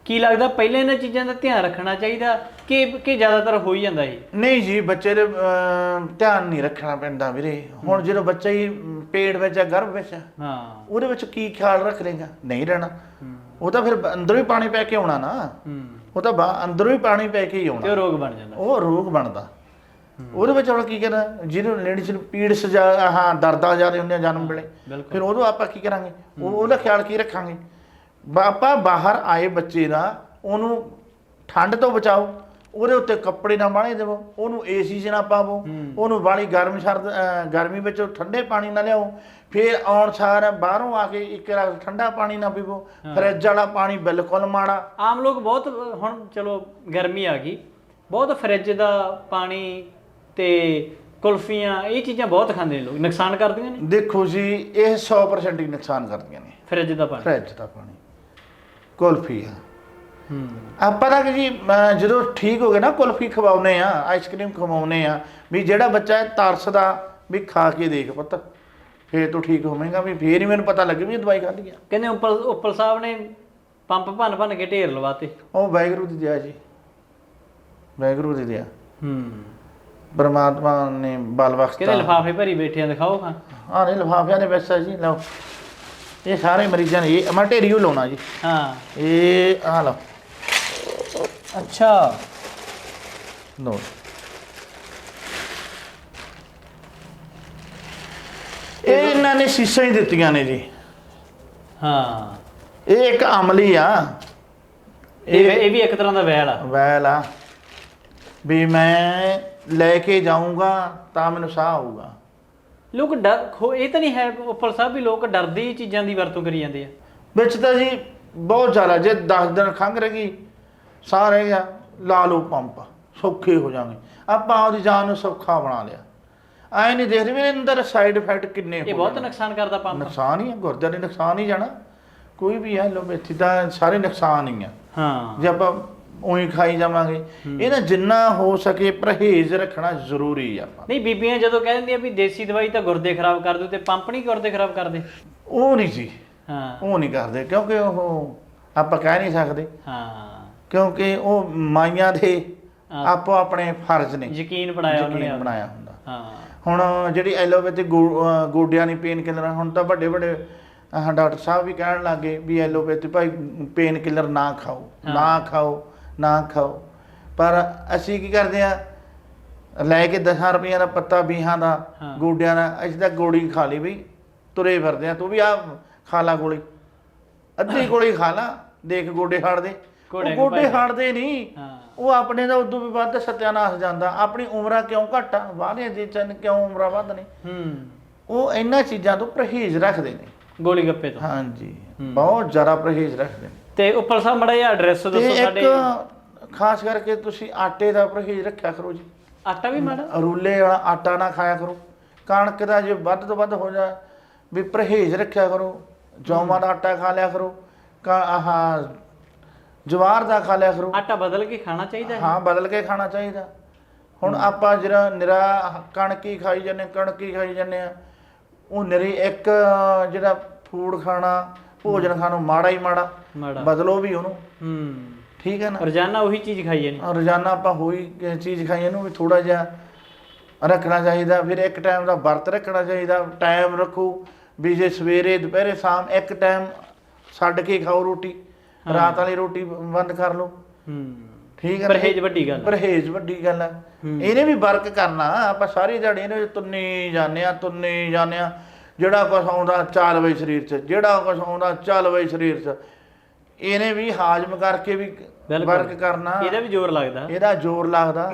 ਕੀ ਲੱਗਦਾ ਪਹਿਲਾਂ ਇਹਨਾਂ ਚੀਜ਼ਾਂ ਦਾ ਧਿਆਨ ਰੱਖਣਾ ਚਾਹੀਦਾ ਕਿ ਕਿ ਜ਼ਿਆਦਾਤਰ ਹੋ ਹੀ ਜਾਂਦਾ ਇਹ? ਨਹੀਂ ਜੀ ਬੱਚੇ ਦੇ ਅਮ, ਧਿਆਨ ਨਹੀਂ ਰੱਖਣਾ ਪੈਂਦਾ ਵੀਰੇ। ਹੁਣ ਜਦੋਂ ਬੱਚਾ ਹੀ ਪੇਟ ਵਿੱਚ ਆ ਗਰਭ ਵਿੱਚ ਆ ਹਾਂ। ਉਹਦੇ ਵਿੱਚ ਕੀ ਖਿਆਲ ਰੱਖ ਲੇਗਾ ਨਹੀਂ ਰਹਿਣਾ। ਹੂੰ। ਉਹ ਤਾਂ ਫਿਰ ਬ- ਅੰਦਰੋਂ ਹੀ ਪਾਣੀ ਪੈ ਕੇ ਆਉਣਾ ਨਾ। ਹੂੰ। ਉਹ ਤਾਂ ਬਾ- ਅੰਦਰੋਂ ਹੀ ਪਾਣੀ ਪੈ ਕੇ ਹੀ ਤੇ ਉਹ ਆਉਣਾ ਰੋਗ ਬਣ ਜਾਂਦਾ। ਉਹ ਰੋਗ ਬਣਦਾ। ਉਹਦੇ ਵਿੱਚ ਹੁਣ ਕੀ ਕਰਨਾ ਜਿਹਨੂੰ ਲੇਡੀਜ਼ ਨੂੰ ਪੀੜਸ ਜਾ ਹਾਂ ਦਰਦਾਂ ਜ਼ਿਆਦਾ ਹੁੰਦੀਆਂ ਜਨਮ ਵੇਲੇ ਬਿਲਕੁਲ। ਫਿਰ ਉਦੋਂ ਆਪਾਂ ਕੀ ਕਰਾਂਗੇ? ਉਹ ਉਹਦਾ ਖਿਆਲ ਕੀ ਰੱਖਾਂਗੇ? ਆਪਾਂ ਬਾਹਰ ਆਏ ਬੱਚੇ ਦਾ ਉਹਨੂੰ ਠੰਡ ਤੋਂ ਬਚਾਓ। ਉਹਦੇ ਉੱਤੇ ਕੱਪੜੇ ਨਾ ਬਾਣੇ ਦੇਵੋ। ਉਹਨੂੰ ਏਸੀ 'ਚ ਨਾ ਪਾਵੋ। ਉਹਨੂੰ ਬਾਲੀ ਗਰਮ ਸਰਦ ਗਰਮੀ ਵਿੱਚ ਠੰਡੇ ਪਾਣੀ ਨਾ ਲਿਆਓ। ਫਿਰ ਆਉਣ ਸਾਰ ਬਾਹਰੋਂ ਆ ਕੇ ਇੱਕ ਰਸ ਠੰਡਾ ਪਾਣੀ ਨਾ ਪੀਵੋ। ਫਰਿੱਜ ਵਾਲਾ ਪਾਣੀ ਬਿਲਕੁਲ ਮਾੜਾ। ਆਮ ਲੋਕ ਬਹੁਤ ਹੁਣ ਚਲੋ ਗਰਮੀ ਆ ਗਈ। ਬਹੁਤ ਫਰਿੱਜ ਦਾ ਪਾਣੀ ਤੇ ਕੁਲਫੀਆਂ ਇਹ ਚੀਜ਼ਾਂ ਬਹੁਤ ਖਾਂਦੇ ਨੇ ਲੋਕ। ਨੁਕਸਾਨ ਕਰਦੀਆਂ ਨੇ। ਦੇਖੋ ਜੀ ਇਹ 100% ਹੀ ਨੁਕਸਾਨ ਕਰਦੀਆਂ ਨੇ। ਫਰਿੱਜ ਦਾ ਪਾਣੀ। ਫਰਿੱਜ ਦਾ ਪਾਣੀ। ਕੁਲਫੀ ਆ। ਹੂੰ। ਆਪਾਂ ਤਾਂ ਜੀ ਅਹ ਜਦੋਂ ਠੀਕ ਹੋ ਗਏ ਨਾ ਕੁਲਫੀ ਖਵਾਉਨੇ ਆ ਆਈਸਕ੍ਰੀਮ ਖਵਾਉਨੇ ਆ ਵੀ ਜਿਹੜਾ ਬੱਚਾ ਇਹ ਤਰਸਦਾ ਵੀ ਖਾ ਕੇ ਦੇਖ ਪੁੱਤ। ਫੇਰ ਤੂੰ ਠੀਕ ਹੋਵੇਂਗਾ ਵੀ ਫੇਰ ਹੀ ਮੈਨੂੰ ਪਤਾ ਲੱਗੇ ਵੀ ਇਹ ਦਵਾਈ ਖਾਧੀ ਆ। ਕਹਿੰਦੇ ਉੱਪਲ ਉੱਪਲ ਸਾਹਿਬ ਨੇ ਪੰਪ ਭੰਨ ਭੰਨ ਕੇ ਢੇਰ ਲਵਾਤੇ। ਉਹ ਵਾਹਿਗੁਰੂ ਦੀ ਦਇਆ ਜੀ। ਵਾਹਿਗੁਰੂ ਦੀ ਦਇਆ। ਹੂੰ। ਪਰਮਾਤਮਾ ਨੇ ਬਲ ਕਹਿੰਦੇ ਬਖਸ਼ਤਾ ਲਿਫਾਫੇ ਭਰੀ ਬੈਠੇ ਆ ਦਿਖਾਓ ਹਾਂ। ਆ ਨਹੀਂ ਲਿਫਾਫਿਆਂ ਦੇ ਵਿੱਚ ਆ ਜੀ ਲਓ। ਇਹ ਸਾਰੇ ਮਰੀਜ਼ਾਂ ਨੇ ਇਹ ਮੈਂ ਢੇਰੀ ਓ ਲਾਉਣਾ ਜੀ। ਹਾਂ। ਇਹ ਆ ਲਓ। ਅੱਛਾ। ਨੋ ਇਹ ਇਹਨਾਂ ਨੇ ਸੀਸਾਂ ਹੀ ਦਿੱਤੀਆਂ ਨੇ ਜੀ। ਹਾਂ। ਇਹ ਇੱਕ ਅਮਲੀ ਆ। ਇਹ ਇਹ ਵੀ ਇੱਕ ਤਰ੍ਹਾਂ ਦਾ ਵੈਲ ਆ। ਵੈਲ ਆ। ਵੀ ਮੈਂ ਲੈ ਕੇ ਜਾਊਂਗਾ ਤਾਂ ਮੈਨੂੰ ਸਾਹ ਆਊਗਾ। ਲੋਕ ਡਰ ਖੋ ਇਹ ਤਾਂ ਨਹੀਂ ਹੈ ਉੱਪਲ ਸਾਹਿਬ ਵੀ ਲੋਕ ਡਰਦੇ ਹੀ ਚੀਜ਼ਾਂ ਦੀ ਵਰਤੋਂ ਕਰੀ ਜਾਂਦੇ ਆ। ਵਿੱਚ ਤਾਂ ਜੀ ਬਹੁਤ ਜ਼ਿਆਦਾ ਜੇ 10 ਦਿਨ ਖੰਘ ਰਹੀ ਸਾਹ ਰਹਿ ਗਿਆ ਲਾ ਲਓ ਪੰਪ ਸੌਖੇ ਹੋ ਜਾਣਗੇ। ਆਪਾਂ ਉਹਦੀ ਜਾਨ ਨੂੰ ਸੌਖਾ ਬਣਾ ਲਿਆ। ਐ ਨਹੀਂ ਦੇਖਦੇ ਵੀ ਅੰਦਰ ਸਾਈਡ ਇਫੈਕਟ ਕਿੰਨੇ ਇਹ ਹੋ ਬਹੁਤ ਜਾਣੇ। ਨੁਕਸਾਨ ਕਰਦਾ ਪੰਪ। ਨੁਕਸਾਨ ਹੀ ਹੈ ਗੁਰਦਿਆਂ ਨੇ ਨੁਕਸਾਨ ਹੀ ਜਾਣਾ। ਕੋਈ ਵੀ ਹੈ ਲੋਮੇਥੀ ਤਾਂ ਸਾਰੇ ਨੁਕਸਾਨ ਹੀ ਆ। ਹਾਂ। ਜੇ ਆਪਾਂ ਉਹੀ ਖਾਈ ਜਾਵਾਂਗੇ। ਇਹ ਨਾ ਜਿੰਨਾ ਹੋ ਸਕੇ ਪਰਹੇਜ਼ ਰੱਖਣਾ ਜ਼ਰੂਰੀ ਆ ਨਹੀਂ ਬੀਬੀਆਂ ਜਦੋਂ ਕਹਿ ਦਿੰਦੀਆਂ ਵੀ ਦੇਸੀ ਦਵਾਈ ਤਾਂ ਗੁਰਦੇ ਖਰਾਬ ਕਰ ਦੂ ਤੇ ਪੰਪ ਨਹੀਂ ਗੁਰਦੇ ਖਰਾਬ ਕਰਦੇ। ਉਹ ਨਹੀਂ ਜੀ। ਹਾਂ। ਉਹ ਨਹੀਂ ਕਰਦੇ ਕਿਉਂਕਿ ਉਹ ਆਪਾਂ ਕਹਿ ਨਹੀਂ ਸਕਦੇ। ਹਾਂ। ਕਿਉਂਕਿ ਉਹ ਮਾਈਆਂ ਦੇ। ਆਪੋ ਆਪਣੇ ਫਰਜ਼ ਨੇ। ਯਕੀਨ ਬਣਾਇਆ ਉਹਨਾਂ ਨੇ। ਬਣਾਇਆ ਹੁੰਦਾ। ਹਾਂ। ਹੁਣ ਜਿਹੜੀ ਐਲੋਪੈਥੀ ਗੋ- ਅਹ ਗੋਡਿਆਂ ਦੀ ਪੇਨ ਕਿਲਰ ਹੁਣ ਤਾਂ ਵੱਡੇ ਵੱਡੇ ਡਾਕਟਰ ਸਾਹਿਬ ਵੀ ਕਹਿਣ ਲੱਗੇ ਵੀ ਐਲੋਪੈਥੀ ਭਾਈ ਪੇਨ ਕਿਲਰ ਨਾ ਖਾਓ। ਨਾ ਖਾਓ। ਨਾ ਖਾਓ। ਪਰ ਅਸੀਂ ਕੀ ਕਰਦੇ ਆ ਲੈ ਕੇ 10 ਰੁਪਈਆਂ ਦਾ ਪੱਤਾ ਬੀਹਾਂ ਦਾ ਹਾਂ। ਗੋਡਿਆਂ ਦਾ ਅਸੀਂ ਤਾਂ ਗੋਲੀ ਖਾ ਲਈ ਬਈ ਤੁਰੇ ਫਿਰਦੇ ਆ ਤੂੰ ਵੀ ਆ ਖਾ ਲਾ ਗੋਲੀ। ਅੱਧੀ ਗੋਲੀ ਖਾ ਲਾ ਦੇਖ ਗੋਡੇ ਹਾੜਦੇ। ਘੋੜੇ ਉਹ ਨੂੰ ਗੋਡੇ। ਹਾੜਦੇ ਨਹੀਂ। ਹਾਂ। ਉਹ ਆਪਣੇ ਦਾ ਉਦੋਂ ਵੀ ਵੱਧ ਸਤਿਆਨਾਸ਼ ਜਾਂਦਾ। ਆਪਣੀ ਉਮਰਾਂ ਕਿਉਂ ਘੱਟ ਆ? ਬਾਹਲੇ ਦੇ ਚੰਨ ਕਿਉਂ ਉਮਰਾਂ ਵੱਧ ਨੇ? ਹੂੰ। ਉਹ ਇਹਨਾਂ ਚੀਜ਼ਾਂ ਤੋਂ ਪਰਹੇਜ਼ ਰੱਖਦੇ ਨੇ। ਗੋਲੀ ਗੱਪੇ ਤੋਂ। ਹਾਂਜੀ। ਬਹੁਤ ਜ਼ਿਆਦਾ ਪਰਹੇਜ਼ ਰੱਖਦੇ ਨੇ। ਤੇ ਉੱਪਰ ਸਾਹਿਬ ਮੜਾ ਜਿਹਾ ਐਡਰੈਸ ਤੇ ਦੱਸੋ ਸਾਡੇ ਇੱਕ ਖਾਸ ਕਰਕੇ ਤੁਸੀਂ ਆਟੇ ਦਾ ਪਰਹੇਜ਼ ਰੱਖਿਆ ਕਰੋ ਜੀ। ਆਟਾ ਵੀ ਮਾੜਾ? ਰੂਲੇ ਵਾਲਾ ਆਟਾ ਨਾ ਖਾਇਆ ਕਰੋ। ਕਣਕ ਦਾ ਜੇ ਵੱਧ ਤੋਂ ਵੱਧ ਹੋ ਜਾ ਵੀ ਪਰਹੇਜ਼ ਰੱਖਿਆ ਕਰੋ ਜੌਂਆਂ ਦਾ ਆਟਾ ਖਾ ਲਿਆ ਕਰੋ ਕਾ ਆਹ ਜਵਾਰ ਦਾ ਖਾ ਲਿਆ ਕਰੋ। ਆਟਾ ਬਦਲ ਕੇ ਖਾਣਾ ਚਾਹੀਦਾ ਹੈ। ਹਾਂ ਬਦਲ ਕੇ ਖਾਣਾ ਚਾਹੀਦਾ। ਹੁਣ ਆਪਾਂ ਜਿਹੜਾ ਨਿਰਾ ਕਣਕੀ ਖਾਈ ਜਾਂਦੇ ਕਣਕੀ ਖਾਈ ਜਾਂਦੇ ਆ ਉਹ ਨਿਰੀ ਇੱਕ ਜਿਹੜਾ ਫੂਡ ਖਾਣਾ ਭੋਜਨ ਖਾਣਾ ਮਾੜਾ ਹੀ ਮਾੜਾ ਮਾੜਾ। ਬਦਲੋ ਵੀ ਉਹਨੂੰ। ਹੂੰ। ਠੀਕ ਹੈ ਨਾ? ਰੋਜ਼ਾਨਾ ਉਹੀ ਚੀਜ਼ ਖਾਈ ਜਾਣੀ ਰੋਜ਼ਾਨਾ ਆਪਾਂ ਹੋਈ ਕਿਸੇ ਚੀਜ਼ ਖਾਈ ਇਹਨੂੰ ਵੀ ਥੋੜਾ ਜਿਹਾ ਰੱਖਣਾ ਚਾਹੀਦਾ ਫਿਰ ਇੱਕ ਟਾਈਮ ਦਾ ਵਰਤ ਰੱਖਣਾ ਚਾਹੀਦਾ ਟਾਈਮ ਰੱਖੋ ਵੀ ਜੇ ਸਵੇਰੇ ਦੁਪਹਿਰੇ ਸ਼ਾਮ ਇੱਕ ਟਾਈਮ ਛੱਡ ਕੇ ਖਾਓ ਰੋਟੀ। ਰਾਤ ਵਾਲੀ ਰੋਟੀ ਬੰਦ ਕਰ ਲਓ। ਹੂੰ। ਠੀਕ ਹੈ ਨਾ? ਪਰਹੇਜ਼ ਵੱਡੀ ਗੱਲ ਹੈ। ਪਰਹੇਜ਼ ਵੱਡੀ ਗੱਲ ਹੈ। ਹੂੰ। ਇਹਨੇ ਵੀ ਵਰਕ ਕਰਨਾ ਆਪਾਂ ਸਾਰੀ ਦਿਹਾੜੀ ਇਹਨੇ ਤੁੰਨੀ ਜਾਂਦੇ ਆ ਤੁੰਨੀ ਜਾਂਦੇ ਆ ਜਿਹੜਾ ਕੁਛ ਆਉਂਦਾ ਚੱਲ ਬਈ ਸਰੀਰ 'ਚ ਜਿਹੜਾ ਕੁਛ ਆਉਂਦਾ ਚੱਲ ਬਈ ਸਰੀਰ 'ਚ। ਇਹਨੇ ਵੀ ਹਾਜ਼ਮ ਕਰਕੇ ਵੀ। ਵਰਕ ਕਰਨਾ। ਇਹਦਾ ਵੀ ਜ਼ੋਰ ਲੱਗਦਾ। ਇਹਦਾ ਜ਼ੋਰ ਲੱਗਦਾ।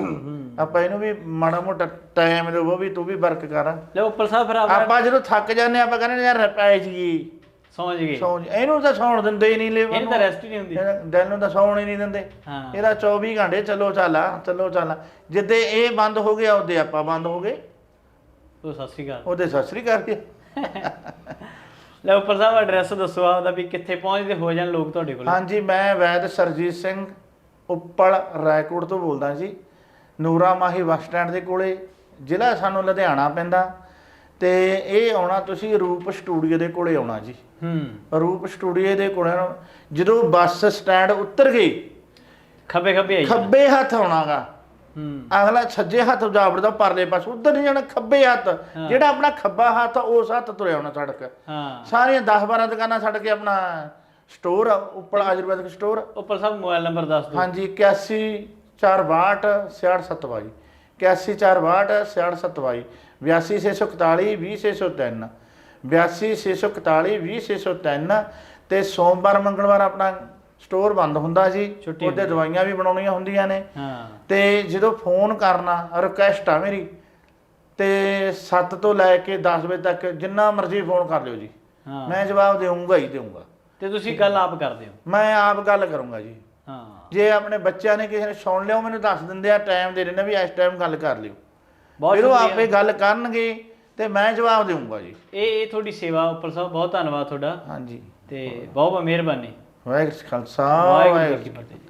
ਆਪਾਂ ਇਹਨੂੰ ਵੀ ਮਾੜਾ ਮੋਟਾ ਟਾਈਮ ਦੇਵੋ ਵੀ ਤੂੰ ਵੀ ਵਰਕ ਕਰ। ਲੈ ਉੱਪਰ ਸਾਹਿਬ ਫਿਰ ਆਪਾਂ ਜਦੋਂ ਥੱਕ ਜਾਂਦੇ ਆਪਾਂ ਕਹਿੰਦੇ ਯਾਰ ਪੈ ਜੀ। ਸੌਂ ਜੀ। ਇਹਨੂੰ ਤਾਂ ਸੌਣ ਦਿੰਦੇ ਹੀ ਨਹੀਂ ਲੇਬਰ ਇਹਨੂੰ ਤਾਂ ਰੈਸਟ ਹੀ ਨਹੀਂ ਹੁੰਦੀ। ਦਿਲ ਨੂੰ ਤਾਂ ਸੌਣ ਹੀ ਨਹੀਂ ਦਿੰਦੇ। ਇਹਦਾ 24 ਘੰਟੇ ਚੱਲੋ ਚੱਲਾ ਚੱਲੋ ਚੱਲਾ ਜਿੱਦੇ ਇਹ ਬੰਦ ਹੋ ਗਿਆ ਉਹਦੇ ਆਪਾਂ ਬੰਦ ਹੋ ਗਏ। ਉਹ ਸਤਿ ਸ਼੍ਰੀ ਅਕਾਲ। ਉਹਦੇ ਸਤਿ ਸ੍ਰੀ ਅਕਾਲ ਲੈ ਉੱਪਰ ਸਾਹਿਬ ਐਡਰੈਸ ਦੱਸੋ ਆਪਦਾ ਵੀ ਕਿੱਥੇ ਪਹੁੰਚਦੇ ਹੋ ਜਾਣ ਲੋਕ ਤੁਹਾਡੇ ਕੋਲ। ਹਾਂਜੀ ਮੈਂ ਵੈਦ ਸਰਜੀਤ ਸਿੰਘ ਉੱਪਲ ਰਾਏਕੋਟ ਤੋਂ ਬੋਲਦਾ ਜੀ। ਨੂਰਾ ਮਾਹੀ ਬੱਸ ਸਟੈਂਡ ਦੇ ਕੋਲੇ ਜ਼ਿਲ੍ਹਾ ਸਾਨੂੰ ਲੁਧਿਆਣਾ ਪੈਂਦਾ। ਤੇ ਇਹ ਆਉਣਾ ਤੁਸੀਂ ਰੂਪ ਸਟੂਡੀਓ ਦੇ ਕੋਲੇ ਆਉਣਾ ਜੀ। ਹੂੰ। ਰੂਪ ਸਟੂਡੀਓ ਦੇ ਕੋਲੇ। ਜਦੋਂ ਬੱਸ ਸਟੈਂਡ ਉਤਰ ਗਈ ਖੱਬੇ ਖੱਬੇ ਆਈ। ਖੱਬੇ ਹੱਥ ਆਉਣਾਗਾ। ਅਗਲਾ ਸੱਜੇ ਹੱਥ ਜਾਵੜਦਾ ਪਰਲੇ ਪਾਸੇ ਉਧਰ ਨਹੀਂ ਜਾਣਾ ਖੱਬੇ ਹੱਥ। ਜਿਹੜਾ ਆਪਣਾ ਖੱਬਾ ਹੱਥ ਆ, ਉਸ ਹੱਥ ਤੁਰਿਆ ਆਉਣਾ ਸੜਕ। ਹਾਂ। ਸਾਰੀਆਂ 10 12 ਦੁਕਾਨਾਂ ਛੱਡ ਕੇ ਆਪਣਾ ਸਟੋਰ ਆ ਉੱਪਰ ਆਯੁਰਵੈਦਿਕ ਸਟੋਰ ਉੱਪਰ ਸਾਹਿਬ ਮੋਬਾਈਲ ਨੰਬਰ ਦੱਸ ਦਿਓ। ਹਾਂਜੀ 81 462 6627 81462 6627 82641 20603 82641 20603 ਤੇ ਸੋਮਵਾਰ ਮੰਗਲਵਾਰ ਆਪਣਾ ਸਟੋਰ ਬੰਦ ਹੁੰਦਾ ਜੀ ਛੁੱਟੀ ਉਹਦੇ ਹੁੰਦੀ। ਦਵਾਈਆਂ ਵੀ ਬਣਾਉਣੀਆਂ ਹੁੰਦੀਆਂ ਨੇ। ਹਾਂ। ਤੇ ਜਦੋਂ ਫੋਨ ਕਰਨਾ ਰਿਕੁਐਸਟ ਆ ਮੇਰੀ ਤੇ 7 ਤੋਂ ਲੈ ਕੇ 10 ਵਜੇ ਤੱਕ ਜਿੰਨਾ ਮਰਜ਼ੀ ਫੋਨ ਕਰ ਲਿਓ ਜੀ। ਹਾਂ। ਮੈਂ ਜਵਾਬ ਦੇਵਾਂਗਾ ਹੀ ਦੇਵਾਂਗਾ ਤੇ ਤੁਸੀਂ ਗੱਲ ਆਪ ਕਰਦੇ ਹੋ? ਮੈਂ ਆਪ ਗੱਲ ਕਰੂੰਗਾ ਜੀ। ਹਾਂ। ਜੇ ਆਪਣੇ ਬੱਚਿਆਂ ਨੇ ਕਿਸੇ ਨੇ ਸੁਣ ਉਹ ਮੈਨੂੰ ਦੱਸ ਦਿੰਦੇ ਆ ਟਾਈਮ ਦੇ ਦਿੰਦੇ ਵੀ ਇਸ ਟਾਈਮ ਗੱਲ ਕਰ ਲਿਓ। ਬਹੁਤ ਫਿਰ ਉਹ। ਆਪੇ ਗੱਲ ਕਰਨਗੇ ਤੇ ਮੈਂ ਜਵਾਬ ਦੇਵਾਂਗਾ ਜੀ। ਇਹ ਇਹ ਤੁਹਾਡੀ ਸੇਵਾ ਉੱਪਰ ਸਾਹਿਬ ਬਹੁਤ ਧੰਨਵਾਦ ਤੁਹਾਡਾ। ਹਾਂਜੀ। ਤੇ ਬਹੁਤ ਬਹੁਤ ਮਿਹਰਬਾਨੀ। ਵਾਹਿਗੁਰੂ ਜੀ ਕਾ ਖਾਲਸਾ ਵਾਹਿਗੁਰੂ ਜੀ ਕੀ ਫਤਿਹ।